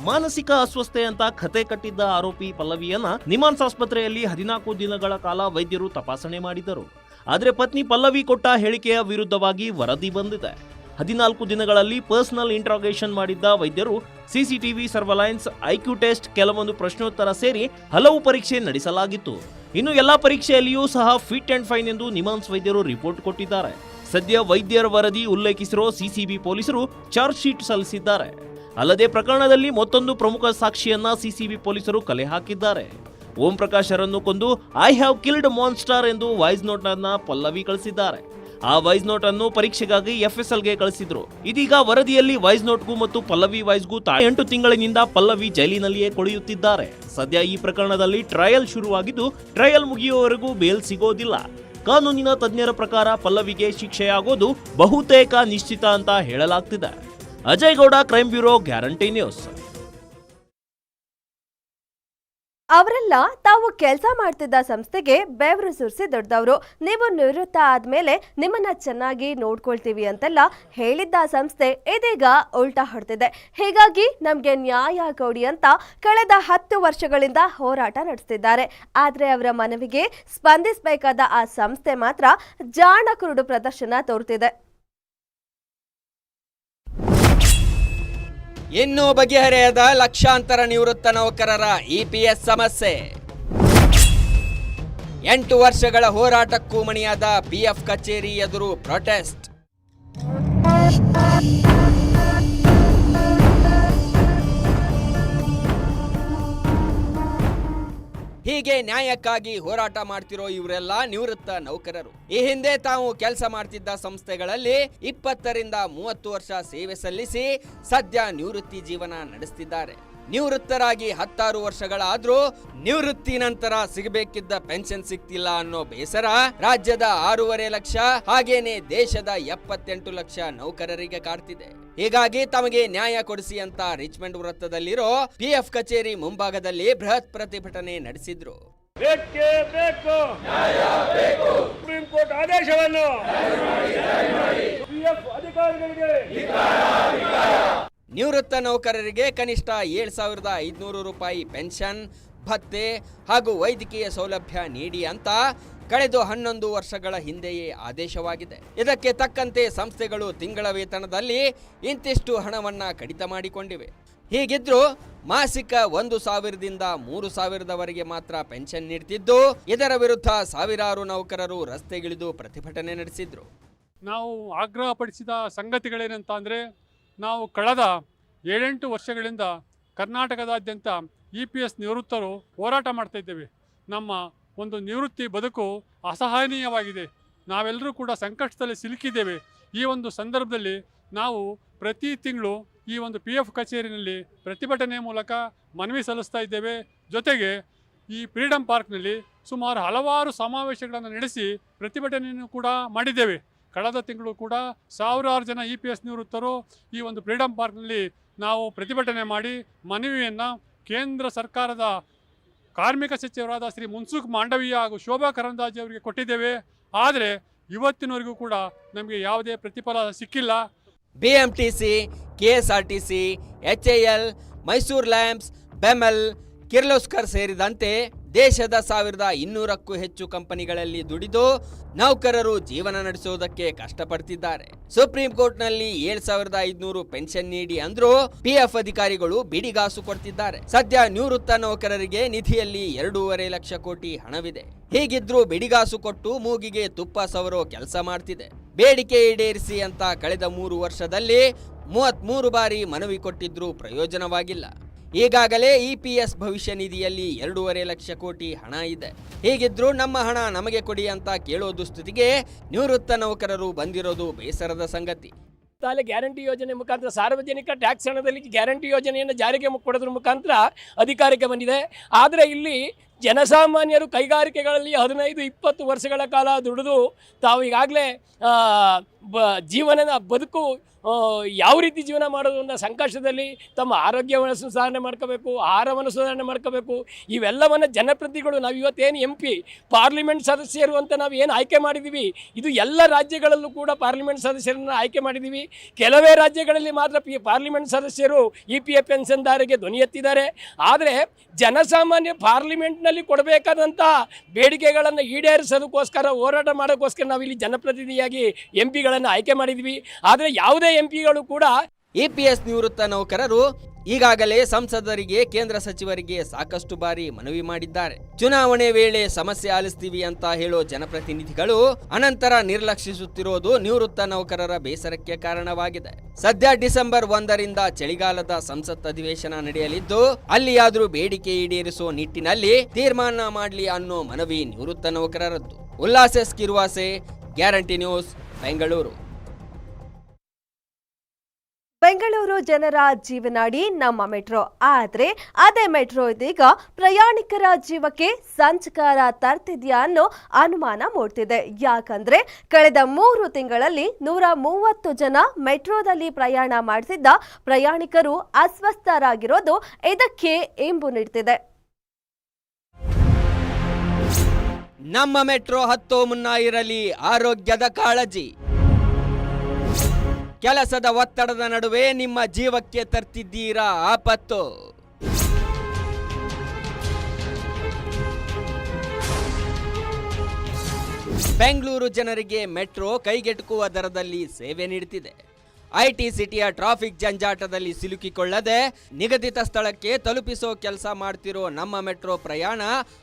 ಮಾನಸಿಕ ಅಸ್ವಸ್ಥೆ ಅಂತ ಕತೆ ಕಟ್ಟಿದ್ದ ಆರೋಪಿ ಪಲ್ಲವಿಯನ್ನ ನಿಮಾನ್ಸ್ ಆಸ್ಪತ್ರೆಯಲ್ಲಿ ಹದಿನಾಲ್ಕು ದಿನಗಳ ಕಾಲ ವೈದ್ಯರು ತಪಾಸಣೆ ಮಾಡಿದರು ಆದರೆ ಪತ್ನಿ ಪಲ್ಲವಿ ಕೊಟ್ಟ ಹೇಳಿಕೆಯ ವಿರುದ್ಧವಾಗಿ ವರದಿ ಬಂದಿದೆ. ಹದಿನಾಲ್ಕು ದಿನಗಳಲ್ಲಿ ಪರ್ಸನಲ್ ಇಂಟ್ರಾಗೇಷನ್ ಮಾಡಿದ್ದ ವೈದ್ಯರು ಸಿಸಿಟಿವಿ ಸರ್ವಲೈನ್ಸ್, ಐಕ್ಯೂ ಟೆಸ್ಟ್ ಕೆಲವೊಂದು ಪ್ರಶ್ನೋತ್ತರ ಸೇರಿ ಹಲವು ಪರೀಕ್ಷೆ ನಡೆಸಲಾಗಿತ್ತು. ಇನ್ನು ಎಲ್ಲಾ ಪರೀಕ್ಷೆಯಲ್ಲಿಯೂ ಸಹ ಫಿಟ್ ಅಂಡ್ ಫೈನ್ ಎಂದು ನಿಮಾನ್ಸ್ ವೈದ್ಯರು ರಿಪೋರ್ಟ್ ಕೊಟ್ಟಿದ್ದಾರೆ. ಸದ್ಯ ವೈದ್ಯರ ವರದಿ ಉಲ್ಲೇಖಿಸಿರೋ ಸಿಸಿಬಿ ಪೊಲೀಸರು ಚಾರ್ಜ್ ಶೀಟ್ ಸಲ್ಲಿಸಿದ್ದಾರೆ. ಅಲ್ಲದೆ ಪ್ರಕರಣದಲ್ಲಿ ಮತ್ತೊಂದು ಪ್ರಮುಖ ಸಾಕ್ಷಿಯನ್ನ ಸಿಸಿಬಿ ಪೊಲೀಸರು ಕಲೆ ಹಾಕಿದ್ದಾರೆ. ಓಂ ಪ್ರಕಾಶ್ ಅವರನ್ನು ಕೊಂದು ಐ ಹ್ಯಾವ್ ಕಿಲ್ಡ್ ಮಾನ್ಸ್ಟಾರ್ ಎಂದು ವಾಯ್ಸ್ ನೋಟ್ ಅನ್ನ ಪಲ್ಲವಿ ಕಳಿಸಿದ್ದಾರೆ. ಆ ವಾಯ್ಸ್ ನೋಟ್ ಅನ್ನು ಪರೀಕ್ಷೆಗಾಗಿ ಎಫ್ಎಸ್ಎಲ್ಗೆ ಕಳಿಸಿದ್ರು. ಇದೀಗ ವರದಿಯಲ್ಲಿ ವಾಯ್ಸ್ ನೋಟ್ಗೂ ಮತ್ತು ಪಲ್ಲವಿ ವಾಯ್ಸ್ಗೂ ತಾ ಎಂಟು ತಿಂಗಳಿನಿಂದ ಪಲ್ಲವಿ ಜೈಲಿನಲ್ಲಿಯೇ ಕೊಳೆಯುತ್ತಿದ್ದಾರೆ. ಸದ್ಯ ಈ ಪ್ರಕರಣದಲ್ಲಿ ಟ್ರಯಲ್ ಶುರುವಾಗಿದ್ದು, ಟ್ರಯಲ್ ಮುಗಿಯುವವರೆಗೂ ಬೇಲ್ ಸಿಗೋದಿಲ್ಲ. ಕಾನೂನಿನ ತಜ್ಞರ ಪ್ರಕಾರ ಪಲ್ಲವಿಗೆ ಶಿಕ್ಷೆಯಾಗೋದು ಬಹುತೇಕ ನಿಶ್ಚಿತ ಅಂತ ಹೇಳಲಾಗ್ತಿದೆ. Ajay Gowda crime bureau guarantee news. ಅವರೆಲ್ಲ ತಾವು ಕೆಲಸ ಮಾಡ್ತಿದ್ದ ಸಂಸ್ಥೆಗೆ ಬೆವರು ಸುರಿಸಿ ದೊಡ್ಡವರು. ನೀವು ನಿವೃತ್ತ ಆದ್ಮೇಲೆ ನಿಮ್ಮನ್ನ ಚೆನ್ನಾಗಿ ನೋಡ್ಕೊಳ್ತೀವಿ ಅಂತೆಲ್ಲ ಹೇಳಿದ್ದ ಸಂಸ್ಥೆ ಇದೀಗ ಉಲ್ಟಾ ಹೊಡೆದಿದೆ. ಹೀಗಾಗಿ ನಮ್ಗೆ ನ್ಯಾಯ ಕೊಡಿ ಅಂತ ಕಳೆದ ಹತ್ತು ವರ್ಷಗಳಿಂದ ಹೋರಾಟ ನಡೆಸ್ತಿದ್ದಾರೆ. ಆದ್ರೆ ಅವರ ಮನವಿಗೆ ಸ್ಪಂದಿಸಬೇಕಾದ ಆ ಸಂಸ್ಥೆ ಮಾತ್ರ ಜಾಣ ಕುರುಡು ಪ್ರದರ್ಶನ ತೋರ್ತಿದೆ. ಇನ್ನೂ ಬಗೆಹರಿಯದ ಲಕ್ಷಾಂತರ ನಿವೃತ್ತ ನೌಕರರ ಇಪಿಎಸ್ ಸಮಸ್ಯೆ. ಎಂಟು ವರ್ಷಗಳ ಹೋರಾಟಕ್ಕೂ ಮಣಿಯಾದ ಪಿಎಫ್ ಕಚೇರಿ ಎದುರು ಪ್ರೊಟೆಸ್ಟ್. ಹೀಗೆ ನ್ಯಾಯಕ್ಕಾಗಿ ಹೋರಾಟ ಮಾಡ್ತಿರೋ ಇವರೆಲ್ಲ ನಿವೃತ್ತ ನೌಕರರು. ಈ ಹಿಂದೆ ತಾವು ಕೆಲಸ ಮಾಡ್ತಿದ್ದ ಸಂಸ್ಥೆಗಳಲ್ಲಿ ಇಪ್ಪತ್ತರಿಂದ ಮೂವತ್ತು ವರ್ಷ ಸೇವೆ ಸಲ್ಲಿಸಿ ಸದ್ಯ ನಿವೃತ್ತಿ ಜೀವನ ನಡೆಸ್ತಿದ್ದಾರೆ. ನಿವೃತ್ತರಾಗಿ ಹತ್ತಾರು ವರ್ಷಗಳಾದ್ರೂ ನಿವೃತ್ತಿ ನಂತರ ಸಿಗಬೇಕಿದ್ದ ಪೆನ್ಷನ್ ಸಿಗ್ತಿಲ್ಲ ಅನ್ನೋ ಬೇಸರ ರಾಜ್ಯದ ಆರೂವರೆ ಲಕ್ಷ, ಹಾಗೇನೆ ದೇಶದ ಎಪ್ಪತ್ತೆಂಟು ಲಕ್ಷ ನೌಕರರಿಗೆ ಕಾಡ್ತಿದೆ. ಹೀಗಾಗಿ ತಮಗೆ ನ್ಯಾಯ ಕೊಡಿಸಿ ಅಂತ ರಿಚ್ಮೆಂಡ್ ವೃತ್ತದಲ್ಲಿರೋ ಪಿಎಫ್ ಕಚೇರಿ ಮುಂಭಾಗದಲ್ಲಿ ಬೃಹತ್ ಪ್ರತಿಭಟನೆ ನಡೆಸಿದ್ರು. ಸುಪ್ರೀಂ ಕೋರ್ಟ್ ಆದೇಶವನ್ನು. ನಿವೃತ್ತ ನೌಕರರಿಗೆ ಕನಿಷ್ಠ ಏಳು ಸಾವಿರದ ಐದುನೂರು ರೂಪಾಯಿ ಪೆನ್ಷನ್, ಭತ್ತೆ ಹಾಗೂ ವೈದ್ಯಕೀಯ ಸೌಲಭ್ಯ ನೀಡಿ ಅಂತ ಕಳೆದ ಹನ್ನೊಂದು ವರ್ಷಗಳ ಹಿಂದೆಯೇ ಆದೇಶವಾಗಿದೆ. ಇದಕ್ಕೆ ತಕ್ಕಂತೆ ಸಂಸ್ಥೆಗಳು ತಿಂಗಳ ವೇತನದಲ್ಲಿ ಇಂತಿಷ್ಟು ಹಣವನ್ನು ಕಡಿತ ಮಾಡಿಕೊಂಡಿವೆ. ಹೀಗಿದ್ರೂ ಮಾಸಿಕ ಒಂದು ಸಾವಿರದಿಂದ ಮೂರು ಸಾವಿರದವರೆಗೆ ಮಾತ್ರ ಪೆನ್ಷನ್ ನೀಡ್ತಿದ್ದು, ಇದರ ವಿರುದ್ಧ ಸಾವಿರಾರು ನೌಕರರು ರಸ್ತೆಗಿಳಿದು ಪ್ರತಿಭಟನೆ ನಡೆಸಿದ್ರು. ನಾವು ಆಗ್ರಹಪಡಿಸಿದ ಸಂಗತಿಗಳೇನಂತ ಅಂದರೆ ನಾವು ಕಳೆದ ಏಳೆಂಟು ವರ್ಷಗಳಿಂದ ಕರ್ನಾಟಕದಾದ್ಯಂತ ಇ ಪಿ ಎಸ್ ನಿವೃತ್ತರು ಹೋರಾಟ ಮಾಡ್ತಾಯಿದ್ದೇವೆ ನಮ್ಮ ಒಂದು ನಿವೃತ್ತಿ ಬದುಕು ಅಸಹನೀಯವಾಗಿದೆ. ನಾವೆಲ್ಲರೂ ಕೂಡ ಸಂಕಷ್ಟದಲ್ಲಿ ಸಿಲುಕಿದ್ದೇವೆ. ಈ ಒಂದು ಸಂದರ್ಭದಲ್ಲಿ ನಾವು ಪ್ರತಿ ತಿಂಗಳು ಈ ಒಂದು ಪಿ ಎಫ್ ಕಚೇರಿನಲ್ಲಿ ಪ್ರತಿಭಟನೆ ಮೂಲಕ ಮನವಿ ಸಲ್ಲಿಸ್ತಾ ಇದ್ದೇವೆ. ಜೊತೆಗೆ ಈ ಫ್ರೀಡಂ ಪಾರ್ಕ್ನಲ್ಲಿ ಸುಮಾರು ಹಲವಾರು ಸಮಾವೇಶಗಳನ್ನು ನಡೆಸಿ ಪ್ರತಿಭಟನೆಯನ್ನು ಕೂಡ ಮಾಡಿದ್ದೇವೆ. ಕಳೆದ ತಿಂಗಳು ಕೂಡ ಸಾವಿರಾರು ಜನ ಇ ಪಿ ಎಸ್ ನಿವೃತ್ತರು ಈ ಒಂದು ಫ್ರೀಡಂ ಪಾರ್ಕ್ನಲ್ಲಿ ನಾವು ಪ್ರತಿಭಟನೆ ಮಾಡಿ ಮನವಿಯನ್ನು ಕೇಂದ್ರ ಸರ್ಕಾರದ ಕಾರ್ಮಿಕ ಸಚಿವರಾದ ಶ್ರೀ ಮುನ್ಸುಖ್ ಮಾಂಡವೀಯ ಹಾಗೂ ಶೋಭಾ ಕರಂದಾಜೆ ಅವರಿಗೆ ಕೊಟ್ಟಿದ್ದೇವೆ. ಆದರೆ ಇವತ್ತಿನವರೆಗೂ ಕೂಡ ನಮಗೆ ಯಾವುದೇ ಪ್ರತಿಫಲ ಸಿಕ್ಕಿಲ್ಲ. BMTC KSRTC HAL Mysore lamps BEML Kirloskar ಸೇರಿದಂತೆ ದೇಶದ ಸಾವಿರದ ಇನ್ನೂರಕ್ಕೂ ಹೆಚ್ಚು ಕಂಪನಿಗಳಲ್ಲಿ ದುಡಿದು ನೌಕರರು ಜೀವನ ನಡೆಸುವುದಕ್ಕೆ ಕಷ್ಟಪಡ್ತಿದ್ದಾರೆ. ಸುಪ್ರೀಂ ಕೋರ್ಟ್ನಲ್ಲಿ ಏಳು ಸಾವಿರದ ಐದುನೂರು ಪೆನ್ಷನ್ ನೀಡಿ ಅಂದ್ರೂ ಪಿಎಫ್ ಅಧಿಕಾರಿಗಳು ಬಿಡಿಗಾಸು ಕೊಡ್ತಿದ್ದಾರೆ. ಸದ್ಯ ನಿವೃತ್ತ ನೌಕರರಿಗೆ ನಿಧಿಯಲ್ಲಿ ಎರಡೂವರೆ ಲಕ್ಷ ಕೋಟಿ ಹಣವಿದೆ. ಹೀಗಿದ್ರೂ ಬಿಡಿಗಾಸು ಕೊಟ್ಟು ಮೂಗಿಗೆ ತುಪ್ಪ ಸವರೋ ಕೆಲಸ ಮಾಡ್ತಿದೆ. ಬೇಡಿಕೆ ಈಡೇರಿಸಿ ಅಂತ ಕಳೆದ ಮೂರು ವರ್ಷದಲ್ಲಿ ಮೂವತ್ಮೂರು ಬಾರಿ ಮನವಿ ಕೊಟ್ಟಿದ್ರೂ ಪ್ರಯೋಜನವಾಗಿಲ್ಲ. ಈಗಾಗಲೇ ಇ ಪಿ ಎಸ್ ಭವಿಷ್ಯ ನಿಧಿಯಲ್ಲಿ ಎರಡೂವರೆ ಲಕ್ಷ ಕೋಟಿ ಹಣ ಇದೆ. ಹೀಗಿದ್ರೂ ನಮ್ಮ ಹಣ ನಮಗೆ ಕೊಡಿ ಅಂತ ಕೇಳೋ ದುಸ್ಥಿತಿಗೆ ನಿವೃತ್ತ ನೌಕರರು ಬಂದಿರೋದು ಬೇಸರದ ಸಂಗತಿ. ತಾಲೆ ಗ್ಯಾರಂಟಿ ಯೋಜನೆ ಮುಖಾಂತರ ಸಾರ್ವಜನಿಕ ಟ್ಯಾಕ್ಸ್ ಹಣದಲ್ಲಿ ಗ್ಯಾರಂಟಿ ಯೋಜನೆಯನ್ನು ಜಾರಿಗೆ ಕೊಡೋದ್ರ ಮುಖಾಂತರ ಅಧಿಕಾರಕ್ಕೆ ಬಂದಿದೆ. ಆದರೆ ಇಲ್ಲಿ ಜನಸಾಮಾನ್ಯರು ಕೈಗಾರಿಕೆಗಳಲ್ಲಿ ಹದಿನೈದು, ಇಪ್ಪತ್ತು ವರ್ಷಗಳ ಕಾಲ ದುಡಿದು ತಾವು ಈಗಾಗಲೇ ಬ ಜೀವನದ ಬದುಕು ಯಾವ ರೀತಿ ಜೀವನ ಮಾಡೋದು ಅನ್ನೋ ಸಂಕಷ್ಟದಲ್ಲಿ ತಮ್ಮ ಆರೋಗ್ಯವನ್ನು ಸುಧಾರಣೆ ಮಾಡ್ಕೋಬೇಕು, ಆಹಾರವನ್ನು ಸುಧಾರಣೆ ಮಾಡ್ಕೋಬೇಕು. ಇವೆಲ್ಲವನ್ನು ಜನಪ್ರತಿನಿಧಿಗಳು, ನಾವು ಇವತ್ತೇನು ಎಂ ಪಿ ಪಾರ್ಲಿಮೆಂಟ್ ಸದಸ್ಯರು ಅಂತ ನಾವು ಏನು ಆಯ್ಕೆ ಮಾಡಿದ್ದೀವಿ ಇದು ಎಲ್ಲ ರಾಜ್ಯಗಳಲ್ಲೂ ಕೂಡ ಪಾರ್ಲಿಮೆಂಟ್ ಸದಸ್ಯರನ್ನು ಆಯ್ಕೆ ಮಾಡಿದ್ದೀವಿ ಕೆಲವೇ ರಾಜ್ಯಗಳಲ್ಲಿ ಮಾತ್ರ ಪಿ, ಪಾರ್ಲಿಮೆಂಟ್ ಸದಸ್ಯರು ಇ ಪಿ ಎಫ್ ಪೆನ್ಷನ್ದಾರರಿಗೆ ಧ್ವನಿ ಎತ್ತಿದ್ದಾರೆ. ಆದರೆ, ಜನಸಾಮಾನ್ಯ ಪಾರ್ಲಿಮೆಂಟ್ನಲ್ಲಿ ಕೊಡಬೇಕಾದಂಥ ಬೇಡಿಕೆಗಳನ್ನು ಈಡೇರಿಸೋದಕ್ಕೋಸ್ಕರ, ಹೋರಾಟ ಮಾಡೋಕ್ಕೋಸ್ಕರ ನಾವು ಇಲ್ಲಿ ಜನಪ್ರತಿನಿಧಿಯಾಗಿ ಎಂ ಆಯ್ಕೆ ಮಾಡಿದ್ವಿ. ಆದರೆ ಯಾವುದೇ ಎಂ ಪಿಗಳು ಕೂಡ ಇಪಿಎಸ್ ನಿವೃತ್ತ ನೌಕರರು ಈಗಾಗಲೇ ಸಂಸದರಿಗೆ, ಕೇಂದ್ರ ಸಚಿವರಿಗೆ ಸಾಕಷ್ಟು ಬಾರಿ ಮನವಿ ಮಾಡಿದ್ದಾರೆ. ಚುನಾವಣೆ ವೇಳೆ ಸಮಸ್ಯೆ ಆಲಿಸ್ತೀವಿ ಅಂತ ಹೇಳೋ ಜನಪ್ರತಿನಿಧಿಗಳು ಅನಂತರ ನಿರ್ಲಕ್ಷಿಸುತ್ತಿರೋದು ನಿವೃತ್ತ ನೌಕರರ ಬೇಸರಕ್ಕೆ ಕಾರಣವಾಗಿದೆ. ಸದ್ಯ ಡಿಸೆಂಬರ್ ಒಂದರಿಂದ ಚಳಿಗಾಲದ ಸಂಸತ್ ಅಧಿವೇಶನ ನಡೆಯಲಿದ್ದು, ಅಲ್ಲಿಯಾದರೂ ಬೇಡಿಕೆ ಈಡೇರಿಸುವ ನಿಟ್ಟಿನಲ್ಲಿ ತೀರ್ಮಾನ ಮಾಡಲಿ ಅನ್ನೋ ಮನವಿ ನಿವೃತ್ತ ನೌಕರರದ್ದು. ಉಲ್ಲಾಸೆಸ್ ಕಿರುವಾಸೆ, ಗ್ಯಾರಂಟಿ ನ್ಯೂಸ್, ಬೆಂಗಳೂರು. ಬೆಂಗಳೂರು ಜನರ ಜೀವನಾಡಿ ನಮ್ಮ ಮೆಟ್ರೋ. ಆದರೆ ಅದೇ ಮೆಟ್ರೋ ಇದೀಗ ಪ್ರಯಾಣಿಕರ ಜೀವಕ್ಕೆ ಸಂಚಕಾರ ತರ್ತಿದ್ಯಾ ಅನ್ನೋ ಅನುಮಾನ ಮೂಡ್ತಿದೆ. ಯಾಕಂದ್ರೆ ಕಳೆದ ಮೂರು ತಿಂಗಳಲ್ಲಿ ನೂರ ಮೂವತ್ತು ಜನ ಮೆಟ್ರೋದಲ್ಲಿ ಪ್ರಯಾಣ ಮಾಡಿಸಿದ್ದ ಪ್ರಯಾಣಿಕರು ಅಸ್ವಸ್ಥರಾಗಿರೋದು ಇದಕ್ಕೆ ಇಂಬು ನೀಡ್ತಿದೆ. ನಮ್ಮ ಮೆಟ್ರೋ ಹತ್ತೋ ಮುನ್ನ ಇರಲಿ, ಆರೋಗ್ಯದ ಕಾಳಜಿ. ಕೆಲಸದ ಒತ್ತಡದ ನಡುವೆ ನಿಮ್ಮ ಜೀವಕ್ಕೆ ತರ್ತಿದ್ದೀರಾ ಆಪತ್ತು? ಬೆಂಗಳೂರು ಜನರಿಗೆ ಮೆಟ್ರೋ ಕೈಗೆಟುಕುವ ದರದಲ್ಲಿ ಸೇವೆ ನೀಡುತ್ತಿದೆ. ಐಟಿ ಸಿಟಿಯ ಟ್ರಾಫಿಕ್ ಜಂಜಾಟದಲ್ಲಿ ಸಿಲುಕಿಕೊಳ್ಳದೆ ನಿಗದಿತ ಸ್ಥಳಕ್ಕೆ ತಲುಪಿಸೋ ಕೆಲಸ ಮಾಡ್ತಿರೋ ನಮ್ಮ ಮೆಟ್ರೋ ಪ್ರಯಾಣ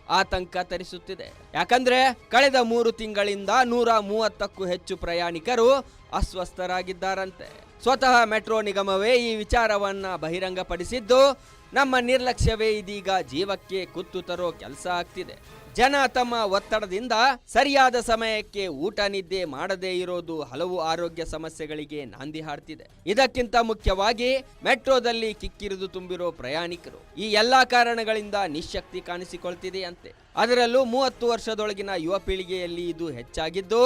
ಆತಂಕ ತರಿಸುತ್ತಿದೆ. ಯಾಕಂದ್ರೆ, ಕಳೆದ ಮೂರು ತಿಂಗಳಿಂದ ನೂರ ಮೂವತ್ತಕ್ಕೂ ಹೆಚ್ಚು ಪ್ರಯಾಣಿಕರು ಅಸ್ವಸ್ಥರಾಗಿದ್ದಾರಂತೆ. ಸ್ವತಃ ಮೆಟ್ರೋ ನಿಗಮವೇ ಈ ವಿಚಾರವನ್ನ ಬಹಿರಂಗಪಡಿಸಿದ್ದು, ನಮ್ಮ ನಿರ್ಲಕ್ಷ್ಯವೇ ಇದೀಗ ಜೀವಕ್ಕೆ ಕುತ್ತು ತರೋ ಕೆಲಸ ಆಗ್ತಿದೆ. ಜನ ತಮ್ಮ ಒತ್ತಡದಿಂದ ಸರಿಯಾದ ಸಮಯಕ್ಕೆ ಊಟ, ನಿದ್ದೆ ಮಾಡದೇ ಇರೋದು ಹಲವು ಆರೋಗ್ಯ ಸಮಸ್ಯೆಗಳಿಗೆ ನಾಂದಿ ಹಾಡ್ತಿದೆ. ಇದಕ್ಕಿಂತ ಮುಖ್ಯವಾಗಿ ಮೆಟ್ರೋದಲ್ಲಿ ಕಿಕ್ಕಿರಿದು ತುಂಬಿರೋ ಪ್ರಯಾಣಿಕರು. ಈ ಎಲ್ಲಾ ಕಾರಣಗಳಿಂದ ನಿಶಕ್ತಿ ಕಾಣಿಸಿಕೊಳ್ತಿದೆಯಂತೆ. ಅದರಲ್ಲೂ ಮೂವತ್ತು ವರ್ಷದೊಳಗಿನ ಯುವ ಪೀಳಿಗೆಯಲ್ಲಿ ಇದು ಹೆಚ್ಚಾಗಿದ್ದು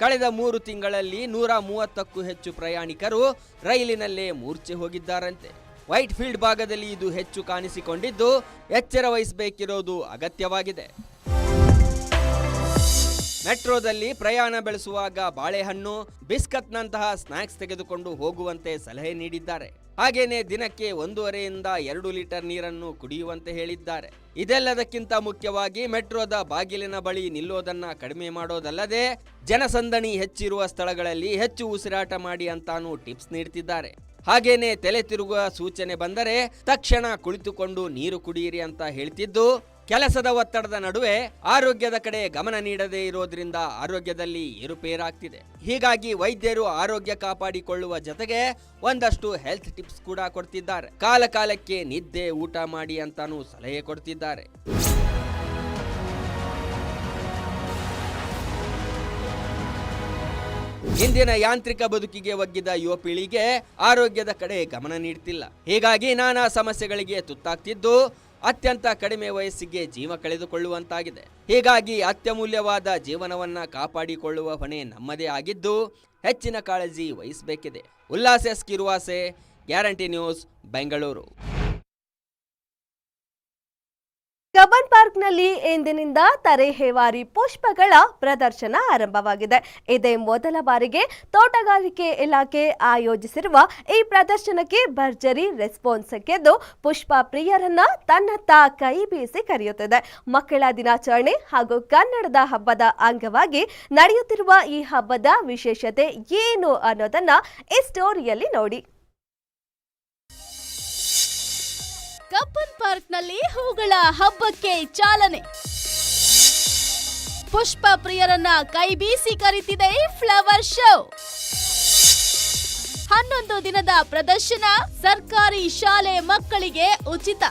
ಕಳೆದ ಮೂರು ತಿಂಗಳಲ್ಲಿ ನೂರ ಮೂವತ್ತಕ್ಕೂ ಹೆಚ್ಚು ಪ್ರಯಾಣಿಕರು ರೈಲಿನಲ್ಲೇ ಮೂರ್ಛೆ ಹೋಗಿದ್ದಾರಂತೆ. ವೈಟ್ ಫೀಲ್ಡ್ ಭಾಗದಲ್ಲಿ ಇದು ಹೆಚ್ಚು ಕಾಣಿಸಿಕೊಂಡಿದ್ದು ಎಚ್ಚರ ವಹಿಸಬೇಕಿರೋದು ಅಗತ್ಯವಾಗಿದೆ. ಮೆಟ್ರೋದಲ್ಲಿ ಪ್ರಯಾಣ ಬೆಳೆಸುವಾಗ ಬಾಳೆಹಣ್ಣು, ಬಿಸ್ಕತ್ನಂತಹ ಸ್ನಾಕ್ಸ್ ತೆಗೆದುಕೊಂಡು ಹೋಗುವಂತೆ ಸಲಹೆ ನೀಡಿದ್ದಾರೆ. ಹಾಗೇನೆ ದಿನಕ್ಕೆ ಒಂದೂವರೆಯಿಂದ ಎರಡು ಲೀಟರ್ ನೀರನ್ನು ಕುಡಿಯುವಂತೆ ಹೇಳಿದ್ದಾರೆ. ಇದೆಲ್ಲದಕ್ಕಿಂತ ಮುಖ್ಯವಾಗಿ ಮೆಟ್ರೋದ ಬಾಗಿಲಿನ ಬಳಿ ನಿಲ್ಲೋದನ್ನ ಕಡಿಮೆ ಮಾಡೋದಲ್ಲದೆ ಜನಸಂದಣಿ ಹೆಚ್ಚಿರುವ ಸ್ಥಳಗಳಲ್ಲಿ ಹೆಚ್ಚು ಉಸಿರಾಟ ಮಾಡಿ ಅಂತಾನು ಟಿಪ್ಸ್ ನೀಡ್ತಿದ್ದಾರೆ. ಹಾಗೇನೆ ತಲೆ ತಿರುಗುವ ಸೂಚನೆ ಬಂದರೆ ತಕ್ಷಣ ಕುಳಿತುಕೊಂಡು ನೀರು ಕುಡಿಯಿರಿ ಅಂತ ಹೇಳ್ತಿದ್ದು ಕೆಲಸದ ಒತ್ತಡದ ನಡುವೆ ಆರೋಗ್ಯದ ಕಡೆ ಗಮನ ನೀಡದೇ ಇರೋದ್ರಿಂದ ಆರೋಗ್ಯದಲ್ಲಿ ಏರುಪೇರಾಗ್ತಿದೆ. ಹೀಗಾಗಿ ವೈದ್ಯರು ಆರೋಗ್ಯ ಕಾಪಾಡಿಕೊಳ್ಳುವ ಜೊತೆಗೆ ಒಂದಷ್ಟು ಹೆಲ್ತ್ ಟಿಪ್ಸ್ ಕೂಡ ಕೊಡ್ತಿದ್ದಾರೆ. ಕಾಲ ಕಾಲಕ್ಕೆ ನಿದ್ದೆ, ಊಟ ಮಾಡಿ ಅಂತಾನೂ ಸಲಹೆ ಕೊಡ್ತಿದ್ದಾರೆ. ಇಂದಿನ ಯಾಂತ್ರಿಕ ಬದುಕಿಗೆ ಒಗ್ಗಿದ ಯುವ ಪೀಳಿಗೆ ಆರೋಗ್ಯದ ಕಡೆ ಗಮನ ನೀಡ್ತಿಲ್ಲ. ಹೀಗಾಗಿ ನಾನಾ ಸಮಸ್ಯೆಗಳಿಗೆ ತುತ್ತಾಗ್ತಿದ್ದು ಅತ್ಯಂತ ಕಡಿಮೆ ವಯಸ್ಸಿಗೆ ಜೀವ ಕಳೆದುಕೊಳ್ಳುವಂತಾಗಿದೆ. ಹೀಗಾಗಿ ಅತ್ಯಮೂಲ್ಯವಾದ ಜೀವನವನ್ನ ಕಾಪಾಡಿಕೊಳ್ಳುವ ಹೊಣೆ ನಮ್ಮದೇ ಆಗಿದ್ದು, ಹೆಚ್ಚಿನ ಕಾಳಜಿ ವಹಿಸಬೇಕಿದೆ. Ullas S Kiruvase, guarantee news, Bengaluru. Cubbon ಪಾರ್ಕ್ನಲ್ಲಿ ಇಂದಿನಿಂದ ತರೇಹೇವಾರಿ ಪುಷ್ಪಗಳ ಪ್ರದರ್ಶನ ಆರಂಭವಾಗಿದೆ. ಇದೇ ಮೊದಲ ಬಾರಿಗೆ ತೋಟಗಾರಿಕೆ ಇಲಾಖೆ ಆಯೋಜಿಸಿರುವ ಈ ಪ್ರದರ್ಶನಕ್ಕೆ ಭರ್ಜರಿ ರೆಸ್ಪಾನ್ಸ್ ಸಿಕ್ಕಿದ್ದು ಪುಷ್ಪ ಪ್ರಿಯರನ್ನ ತನ್ನತ್ತ ಕೈ ಬೀಸಿ ಕರೆಯುತ್ತಿದೆ. ಮಕ್ಕಳ ದಿನಾಚರಣೆ ಹಾಗೂ ಕನ್ನಡದ ಹಬ್ಬದ ಅಂಗವಾಗಿ ನಡೆಯುತ್ತಿರುವ ಈ ಹಬ್ಬದ ವಿಶೇಷತೆ ಏನು ಅನ್ನೋದನ್ನ ಈ ಸ್ಟೋರಿಯಲ್ಲಿ ನೋಡಿ. ಪಾರ್ಕ್ನಲ್ಲಿ ಹೂಗಳ ಹಬ್ಬಕ್ಕೆ ಚಾಲನೆ. ಪುಷ್ಪ ಪ್ರಿಯರನ್ನ ಕೈ ಬೀಸಿ ಕರೀತಿದೆ ಫ್ಲವರ್ ಶೋ. ಹನ್ನೊಂದು ದಿನದ ಪ್ರದರ್ಶನ ಸರ್ಕಾರಿ ಶಾಲೆ ಮಕ್ಕಳಿಗೆ ಉಚಿತ.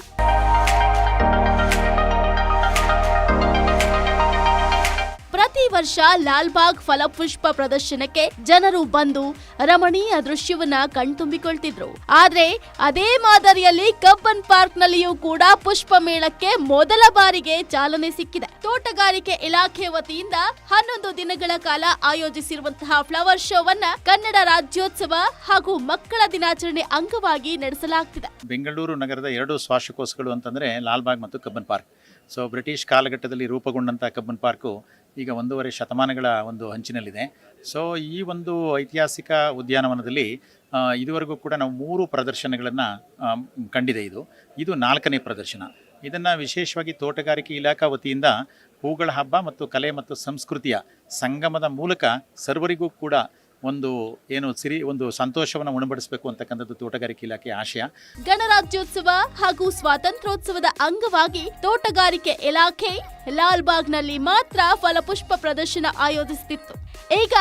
ಪ್ರತಿ ವರ್ಷ ಲಾಲ್ಬಾಗ್ ಫಲಪುಷ್ಪ ಪ್ರದರ್ಶನಕ್ಕೆ ಜನರು ಬಂದು ರಮಣೀಯ ದೃಶ್ಯವನ್ನ ಕಣ್ತುಂಬಿಕೊಳ್ತಿದ್ರು. ಆದ್ರೆ ಅದೇ ಮಾದರಿಯಲ್ಲಿ ಕಬ್ಬನ್ ಪಾರ್ಕ್ ನಲ್ಲಿಯೂ ಕೂಡ ಪುಷ್ಪ ಮೇಳಕ್ಕೆ ಮೊದಲ ಬಾರಿಗೆ ಚಾಲನೆ ಸಿಕ್ಕಿದೆ. ತೋಟಗಾರಿಕೆ ಇಲಾಖೆ ವತಿಯಿಂದ ಹನ್ನೊಂದು ದಿನಗಳ ಕಾಲ ಆಯೋಜಿಸಿರುವಂತಹ ಫ್ಲವರ್ ಶೋವನ್ನ ಕನ್ನಡ ರಾಜ್ಯೋತ್ಸವ ಹಾಗೂ ಮಕ್ಕಳ ದಿನಾಚರಣೆ ಅಂಗವಾಗಿ ನಡೆಸಲಾಗ್ತಿದೆ. ಬೆಂಗಳೂರು ನಗರದ ಎರಡು ಶ್ವಾಸಕೋಶಗಳು ಅಂತಂದ್ರೆ ಲಾಲ್ಬಾಗ್ ಮತ್ತು ಕಬ್ಬನ್ ಪಾರ್ಕ್. ಸೊ ಬ್ರಿಟಿಷ್ ಕಾಲಘಟ್ಟದಲ್ಲಿ ರೂಪುಗೊಂಡಂಥ ಕಬ್ಬನ್ ಪಾರ್ಕು ಈಗ ಒಂದೂವರೆ ಶತಮಾನಗಳ ಒಂದು ಹಂಚಿನಲ್ಲಿದೆ. ಸೊ ಈ ಒಂದು ಐತಿಹಾಸಿಕ ಉದ್ಯಾನವನದಲ್ಲಿ ಇದುವರೆಗೂ ಕೂಡ ನಾವು ಮೂರು ಪ್ರದರ್ಶನಗಳನ್ನು ಕಂಡಿದೆ ಇದು. ಇದು ನಾಲ್ಕನೇ ಪ್ರದರ್ಶನ. ಇದನ್ನು ವಿಶೇಷವಾಗಿ ತೋಟಗಾರಿಕೆ ಇಲಾಖಾ ವತಿಯಿಂದ ಹೂಗಳ ಹಬ್ಬ ಮತ್ತು ಕಲೆ ಮತ್ತು ಸಂಸ್ಕೃತಿಯ ಸಂಗಮದ ಮೂಲಕ ಸರ್ವರಿಗೂ ಕೂಡ ಒಂದು ಏನು ಸಿರಿ, ಒಂದು ಸಂತೋಷವನ್ನು ಉಣಬಡಿಸಬೇಕು ಅಂತಕ್ಕಂಥದ್ದು ತೋಟಗಾರಿಕೆ ಇಲಾಖೆ ಆಶಯ. ಗಣರಾಜ್ಯೋತ್ಸವ ಹಾಗೂ ಸ್ವಾತಂತ್ರ್ಯೋತ್ಸವದ ಅಂಗವಾಗಿ ತೋಟಗಾರಿಕೆ ಇಲಾಖೆ ಲಾಲ್ಬಾಗ್ನಲ್ಲಿ ಮಾತ್ರ ಫಲಪುಷ್ಪ ಪ್ರದರ್ಶನ ಆಯೋಜಿಸುತ್ತಿತ್ತು ಈಗ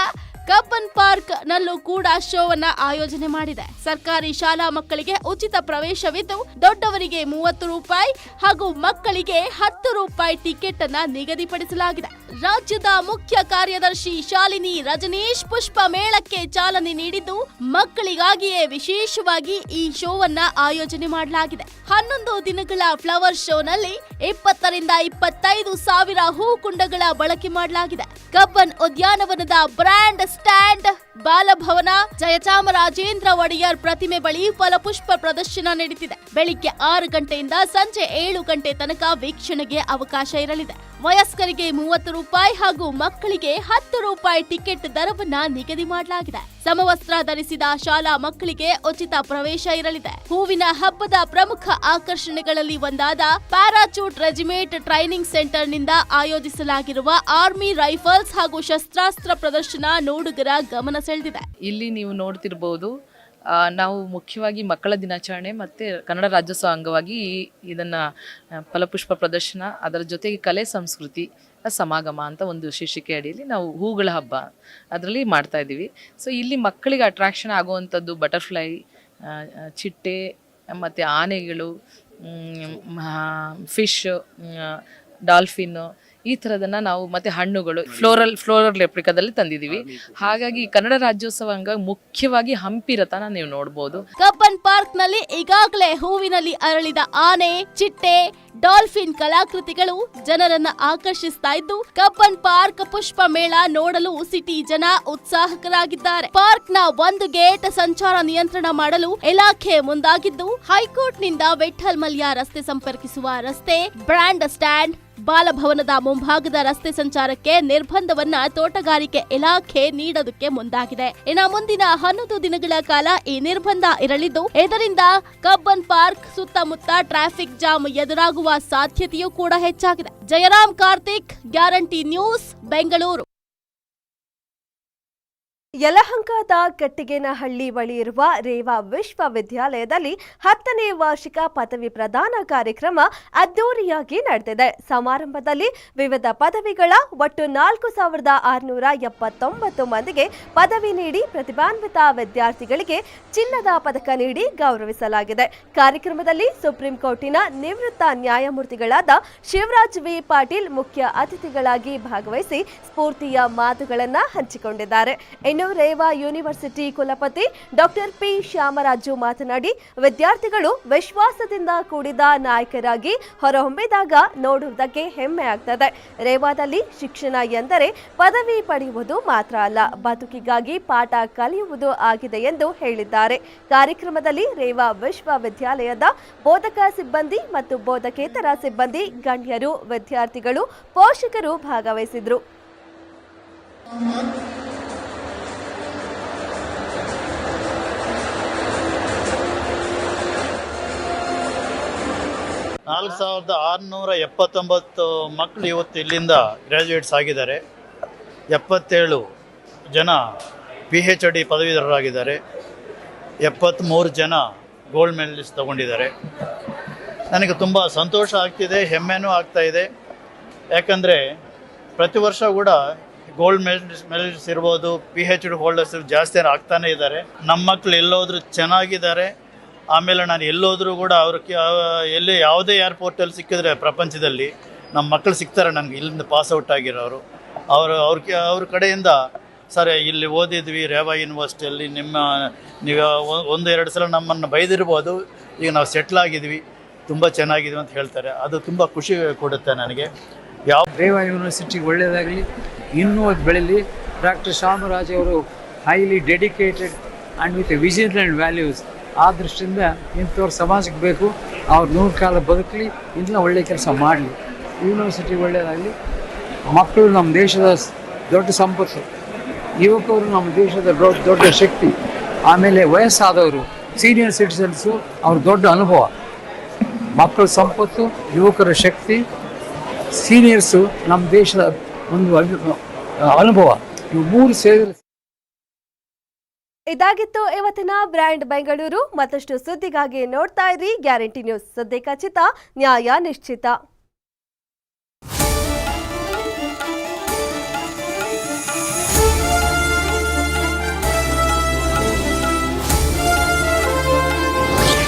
ಕಬ್ಬನ್ ಪಾರ್ಕ್ ನಲ್ಲೂ ಕೂಡ ಶೋವನ್ನ ಆಯೋಜನೆ ಮಾಡಿದೆ. ಸರ್ಕಾರಿ ಶಾಲಾ ಮಕ್ಕಳಿಗೆ ಉಚಿತ ಪ್ರವೇಶವಿದ್ದು, ದೊಡ್ಡವರಿಗೆ ಮೂವತ್ತು ರೂಪಾಯಿ ಹಾಗೂ ಮಕ್ಕಳಿಗೆ ಹತ್ತು ರೂಪಾಯಿ ಟಿಕೆಟ್ ಅನ್ನ ನಿಗದಿಪಡಿಸಲಾಗಿದೆ. ರಾಜ್ಯದ ಮುಖ್ಯ ಕಾರ್ಯದರ್ಶಿ ಶಾಲಿನಿ ರಜನೀಶ್ ಪುಷ್ಪ ಮೇಳಕ್ಕೆ ಚಾಲನೆ ನೀಡಿದ್ದು, ಮಕ್ಕಳಿಗಾಗಿಯೇ ವಿಶೇಷವಾಗಿ ಈ ಶೋವನ್ನ ಆಯೋಜನೆ ಮಾಡಲಾಗಿದೆ. ಹನ್ನೊಂದು ದಿನಗಳ ಫ್ಲವರ್ ಶೋನಲ್ಲಿ ಇಪ್ಪತ್ತರಿಂದ ಇಪ್ಪತ್ತೈದು ಸಾವಿರ ಹೂಕುಂಡಗಳ ಬಳಕೆ ಮಾಡಲಾಗಿದೆ. ಕಬ್ಬನ್ ಉದ್ಯಾನವನದ ಬ್ರ್ಯಾಂಡ್ ಸ್ಟ್ಯಾಂಡ್, ಬಾಲಭವನ, ಜಯಚಾಮರಾಜೇಂದ್ರ ಒಡೆಯರ್ ಪ್ರತಿಮೆ ಬಳಿ ಫಲಪುಷ್ಪ ಪ್ರದರ್ಶನ ನಡೆಯುತ್ತಿದೆ ಬೆಳಿಗ್ಗೆ ಆರು ಗಂಟೆಯಿಂದ ಸಂಜೆ ಏಳು ಗಂಟೆ ತನಕ ವೀಕ್ಷಣೆಗೆ ಅವಕಾಶ ಇರಲಿದೆ. ವಯಸ್ಕರಿಗೆ ಮೂವತ್ತು ರೂಪಾಯಿ ಹಾಗೂ ಮಕ್ಕಳಿಗೆ ಹತ್ತು ರೂಪಾಯಿ ಟಿಕೆಟ್ ದರವನ್ನ ನಿಗದಿ ಮಾಡಲಾಗಿದೆ. ಸಮವಸ್ತ್ರ ಧರಿಸಿದ ಶಾಲಾ ಮಕ್ಕಳಿಗೆ ಉಚಿತ ಪ್ರವೇಶ ಇರಲಿದೆ. ಹೂವಿನ ಹಬ್ಬದ ಪ್ರಮುಖ ಆಕರ್ಷಣೆಗಳಲ್ಲಿ ಒಂದಾದ ಪ್ಯಾರಾಚೂಟ್ ರೆಜಿಮೆಂಟ್ ಟ್ರೈನಿಂಗ್ ಸೆಂಟರ್ನಿಂದ ಆಯೋಜಿಸಲಾಗಿರುವ ಆರ್ಮಿ ರೈಫಲ್ಸ್ ಹಾಗೂ ಶಸ್ತ್ರಾಸ್ತ್ರ ಪ್ರದರ್ಶನ ನೋಡುಗರ ಗಮನ ಸೆಳೆದಿದೆ. ಇಲ್ಲಿ ನೀವು ನೋಡ್ತಿರ್ಬೋದು ನಾವು ಮುಖ್ಯವಾಗಿ ಮಕ್ಕಳ ದಿನಾಚರಣೆ ಮತ್ತು ಕನ್ನಡ ರಾಜ್ಯೋತ್ಸವ ಅಂಗವಾಗಿ ಇದನ್ನ ಫಲಪುಷ್ಪ ಪ್ರದರ್ಶನ, ಅದರ ಜೊತೆಗೆ ಕಲೆ ಸಂಸ್ಕೃತಿ ಸಮಾಗಮ ಅಂತ ಒಂದು ಶೀರ್ಷಿಕೆ ಅಡಿಯಲ್ಲಿ ನಾವು ಹೂಗಳ ಹಬ್ಬ ಅದರಲ್ಲಿ ಮಾಡ್ತಾ ಇದ್ದೀವಿ. ಸೊ ಇಲ್ಲಿ ಮಕ್ಕಳಿಗೆ ಅಟ್ರಾಕ್ಷನ್ ಆಗುವಂಥದ್ದು ಬಟರ್ಫ್ಲೈ ಚಿಟ್ಟೆ, ಮತ್ತು ಆನೆಗಳು ಫಿಶ್ ಡಾಲ್ಫಿನ್ನು ಈ ತರದನ್ನ ನಾವು ಮತ್ತೆ ಹಣ್ಣುಗಳು ಫ್ಲೋರಲ್ ಫ್ಲೋರಲ್ ರೆಪ್ಲಿಕಾದಲ್ಲಿ ತಂದಿದ್ದೀವಿ. ಹಾಗಾಗಿ ಕನ್ನಡ ರಾಜ್ಯೋತ್ಸವ ಅಂಗ ಮುಖ್ಯವಾಗಿ ಹಂಪಿ ರಥನ ನೀವು ನೋಡಬಹುದು ಕಬ್ಬನ್ ಪಾರ್ಕ್ನಲ್ಲಿ ಈಗಾಗಲೇ ಹೂವಿನಲ್ಲಿ ಅರಳಿದ ಆನೆ, ಚಿಟ್ಟೆ, ಡಾಲ್ಫಿನ್ ಕಲಾಕೃತಿಗಳು ಜನರನ್ನ ಆಕರ್ಷಿಸ್ತಾ ಇದ್ದು ಕಬ್ಬನ್ ಪಾರ್ಕ್ ಪುಷ್ಪ ಮೇಳ ನೋಡಲು ಸಿಟಿ ಜನ ಉತ್ಸಾಹಕರಾಗಿದ್ದಾರೆ. ಪಾರ್ಕ್ನ ಒಂದು ಗೇಟ್ ಸಂಚಾರ ನಿಯಂತ್ರಣ ಮಾಡಲು ಇಲಾಖೆ ಮುಂದಾಗಿದ್ದು ಹೈಕೋರ್ಟ್ನಿಂದ ವಿಠಲ್ ಮಲ್ಯ ರಸ್ತೆ ಸಂಪರ್ಕಿಸುವ ರಸ್ತೆ, ಬ್ರ್ಯಾಂಡ್ ಸ್ಟ್ಯಾಂಡ್ ಬಾಲಭವನದ ಮುಂಭಾಗದ ರಸ್ತೆ ಸಂಚಾರಕ್ಕೆ ನಿರ್ಬಂಧವನ್ನ ತೋಟಗಾರಿಕೆ ಇಲಾಖೆ ನೀಡೋದಕ್ಕೆ ಮುಂದಾಗಿದೆ. ಇನ್ನು ಮುಂದಿನ ಹನ್ನೊಂದು ದಿನಗಳ ಕಾಲ ಈ ನಿರ್ಬಂಧ ಇರಲಿದ್ದು, ಇದರಿಂದ ಕಬ್ಬನ್ ಪಾರ್ಕ್ ಸುತ್ತಮುತ್ತ ಟ್ರಾಫಿಕ್ ಜಾಮ್ ಎದುರಾಗುವ ಸಾಧ್ಯತೆಯೂ ಕೂಡ ಹೆಚ್ಚಾಗಿದೆ. Jayaram Karthik, guarantee news, Bengaluru. ಯಲಹಂಕದ Kattigenahalli ಬಳಿ ಇರುವ ರೇವಾ ವಿಶ್ವವಿದ್ಯಾಲಯದಲ್ಲಿ ಹತ್ತನೇ ವಾರ್ಷಿಕ ಪದವಿ ಪ್ರದಾನ ಕಾರ್ಯಕ್ರಮ ಅದ್ದೂರಿಯಾಗಿ ನಡೆದಿದೆ. ಸಮಾರಂಭದಲ್ಲಿ ವಿವಿಧ ಪದವಿಗಳ ಒಟ್ಟು ನಾಲ್ಕು ಸಾವಿರದ ಆರುನೂರ ಎಪ್ಪತ್ತೊಂಬತ್ತು ಮಂದಿಗೆ ಪದವಿ ನೀಡಿ ಪ್ರತಿಭಾನ್ವಿತ ವಿದ್ಯಾರ್ಥಿಗಳಿಗೆ ಚಿನ್ನದ ಪದಕ ನೀಡಿ ಗೌರವಿಸಲಾಗಿದೆ. ಕಾರ್ಯಕ್ರಮದಲ್ಲಿ ಸುಪ್ರೀಂ ಕೋರ್ಟಿನ ನಿವೃತ್ತ ನ್ಯಾಯಮೂರ್ತಿಗಳಾದ ಶಿವರಾಜ್ ವಿ. ಪಾಟೀಲ್ ಮುಖ್ಯ ಅತಿಥಿಗಳಾಗಿ ಭಾಗವಹಿಸಿ ಸ್ಫೂರ್ತಿಯ ಮಾತುಗಳನ್ನು ಹಂಚಿಕೊಂಡಿದ್ದಾರೆ. ರೇವಾ ಯೂನಿವರ್ಸಿಟಿ ಕುಲಪತಿ ಡಾಕ್ಟರ್ ಪಿ ಶ್ಯಾಮರಾಜು ಮಾತನಾಡಿ, ವಿದ್ಯಾರ್ಥಿಗಳು ವಿಶ್ವಾಸದಿಂದ ಕೂಡಿದ ನಾಯಕರಾಗಿ ಹೊರಹೊಮ್ಮಿದಾಗ ನೋಡುವುದಕ್ಕೆ ಹೆಮ್ಮೆ ಆಗ್ತದೆ. ರೇವಾದಲ್ಲಿ ಶಿಕ್ಷಣ ಎಂದರೆ ಪದವಿ ಪಡೆಯುವುದು ಮಾತ್ರ ಅಲ್ಲ, ಬದುಕಿಗಾಗಿ ಪಾಠ ಕಲಿಯುವುದು ಆಗಿದೆ ಎಂದು ಹೇಳಿದ್ದಾರೆ. ಕಾರ್ಯಕ್ರಮದಲ್ಲಿ ರೇವಾ ವಿಶ್ವವಿದ್ಯಾಲಯದ ಬೋಧಕ ಸಿಬ್ಬಂದಿ ಮತ್ತು ಬೋಧಕೇತರ ಸಿಬ್ಬಂದಿ, ಗಣ್ಯರು, ವಿದ್ಯಾರ್ಥಿಗಳು ಪೋಷಕರು ಭಾಗವಹಿಸಿದ್ರು. ನಾಲ್ಕು ಸಾವಿರದ ಆರುನೂರ ಎಪ್ಪತ್ತೊಂಬತ್ತು ಮಕ್ಕಳು ಇವತ್ತು ಇಲ್ಲಿಂದ ಗ್ರ್ಯಾಜುಯೇಟ್ಸ್ ಆಗಿದ್ದಾರೆ. ಎಪ್ಪತ್ತೇಳು ಜನ ಪಿ ಹೆಚ್ ಡಿ ಪದವೀಧರರಾಗಿದ್ದಾರೆ. ಎಪ್ಪತ್ತ್ಮೂರು ಜನ ಗೋಲ್ಡ್ ಮೆಡಲಿಸ್ಟ್ ತಗೊಂಡಿದ್ದಾರೆ. ನನಗೆ ತುಂಬ ಸಂತೋಷ ಆಗ್ತಿದೆ, ಹೆಮ್ಮೆನೂ ಆಗ್ತಾ ಇದೆ. ಯಾಕಂದರೆ ಪ್ರತಿ ವರ್ಷ ಕೂಡ ಗೋಲ್ಡ್ ಮೆಡಲ್ಸ್ ಮೆಡಲಿಸ್ಟ್ ಇರ್ಬೋದು ಪಿ ಹೆಚ್ ಡಿ ಹೋಲ್ಡರ್ಸ್ ಜಾಸ್ತಿ ಆಗ್ತಾನೇ ಇದ್ದಾರೆ. ನಮ್ಮ ಮಕ್ಕಳು ಎಲ್ಲೋದ್ರೂ ಚೆನ್ನಾಗಿದ್ದಾರೆ. ಆಮೇಲೆ ನಾನು ಎಲ್ಲೋದ್ರೂ ಕೂಡ ಅವ್ರ ಎಲ್ಲಿ ಯಾವುದೇ ಏರ್ಪೋರ್ಟಲ್ಲಿ ಸಿಕ್ಕಿದ್ರೆ ಪ್ರಪಂಚದಲ್ಲಿ ನಮ್ಮ ಮಕ್ಕಳು ಸಿಗ್ತಾರೆ ನನಗೆ. ಇಲ್ಲಿಂದ ಪಾಸ್ ಔಟ್ ಆಗಿರೋರು. ಅವರು ಅವ್ರ ಅವ್ರ ಕಡೆಯಿಂದ, ಸರ್, ಇಲ್ಲಿ ಓದಿದ್ವಿ, ರೇವಾ ಯೂನಿವರ್ಸಿಟಿಯಲ್ಲಿ ನಿಮ್ಮ, ನೀವು ಒಂದು ಎರಡು ಸಲ ನಮ್ಮನ್ನು ಬೈದಿರ್ಬೋದು. ಈಗ ನಾವು ಸೆಟ್ಲ್ ಆಗಿದ್ವಿ. ತುಂಬ ಚೆನ್ನಾಗಿದ್ವಿ ಅಂತ ಹೇಳ್ತಾರೆ. ಅದು ತುಂಬ ಖುಷಿ ಕೊಡುತ್ತೆ ನನಗೆ. ಯಾವ ರೇವಾ ಯೂನಿವರ್ಸಿಟಿ ಒಳ್ಳೆಯದಾಗಲಿ ಇನ್ನೂ ಅದು ಬೆಳೀಲಿ. ಡಾಕ್ಟರ್ ಶಾಮರಾಜ್ ಅವರು highly dedicated and with vision and values ಆ ದೃಷ್ಟಿಯಿಂದ ಇಂಥವ್ರ ಸಮಾಜಕ್ಕೆ ಬೇಕು, ಅವ್ರು ನೂರು ಕಾಲ ಬದುಕಲಿ ಇನ್ನೂ ಒಳ್ಳೆ ಕೆಲಸ ಮಾಡಲಿ. ಯೂನಿವರ್ಸಿಟಿ ಒಳ್ಳೆಯದಾಗಲಿ ಮಕ್ಕಳು ನಮ್ಮ ದೇಶದ ದೊಡ್ಡ ಸಂಪತ್ತು. ಯುವಕರು ನಮ್ಮ ದೇಶದ ದೊಡ್ಡ ದೊಡ್ಡ ಶಕ್ತಿ. ಆಮೇಲೆ ವಯಸ್ಸಾದವರು ಸೀನಿಯರ್ ಸಿಟಿಸನ್ಸು ಅವ್ರ ದೊಡ್ಡ ಅನುಭವ. ಮಕ್ಕಳ ಸಂಪತ್ತು, ಯುವಕರ ಶಕ್ತಿ ಸೀನಿಯರ್ಸು ನಮ್ಮ ದೇಶದ ಒಂದು ಅನುಭವ. ಇವು ಮೂರು ಸೇರಿ ಇದಾಗಿತ್ತು ಇವತ್ತಿನ ಬ್ರ್ಯಾಂಡ್ ಬೆಂಗಳೂರು. ಮತ್ತಷ್ಟು ಸುದ್ದಿಗಾಗಿ ನೋಡ್ತಾ ಇರಿ. Guarantee News. ಸುದ್ದಿ ಖಚಿತ. ನ್ಯಾಯ ನಿಶ್ಚಿತ.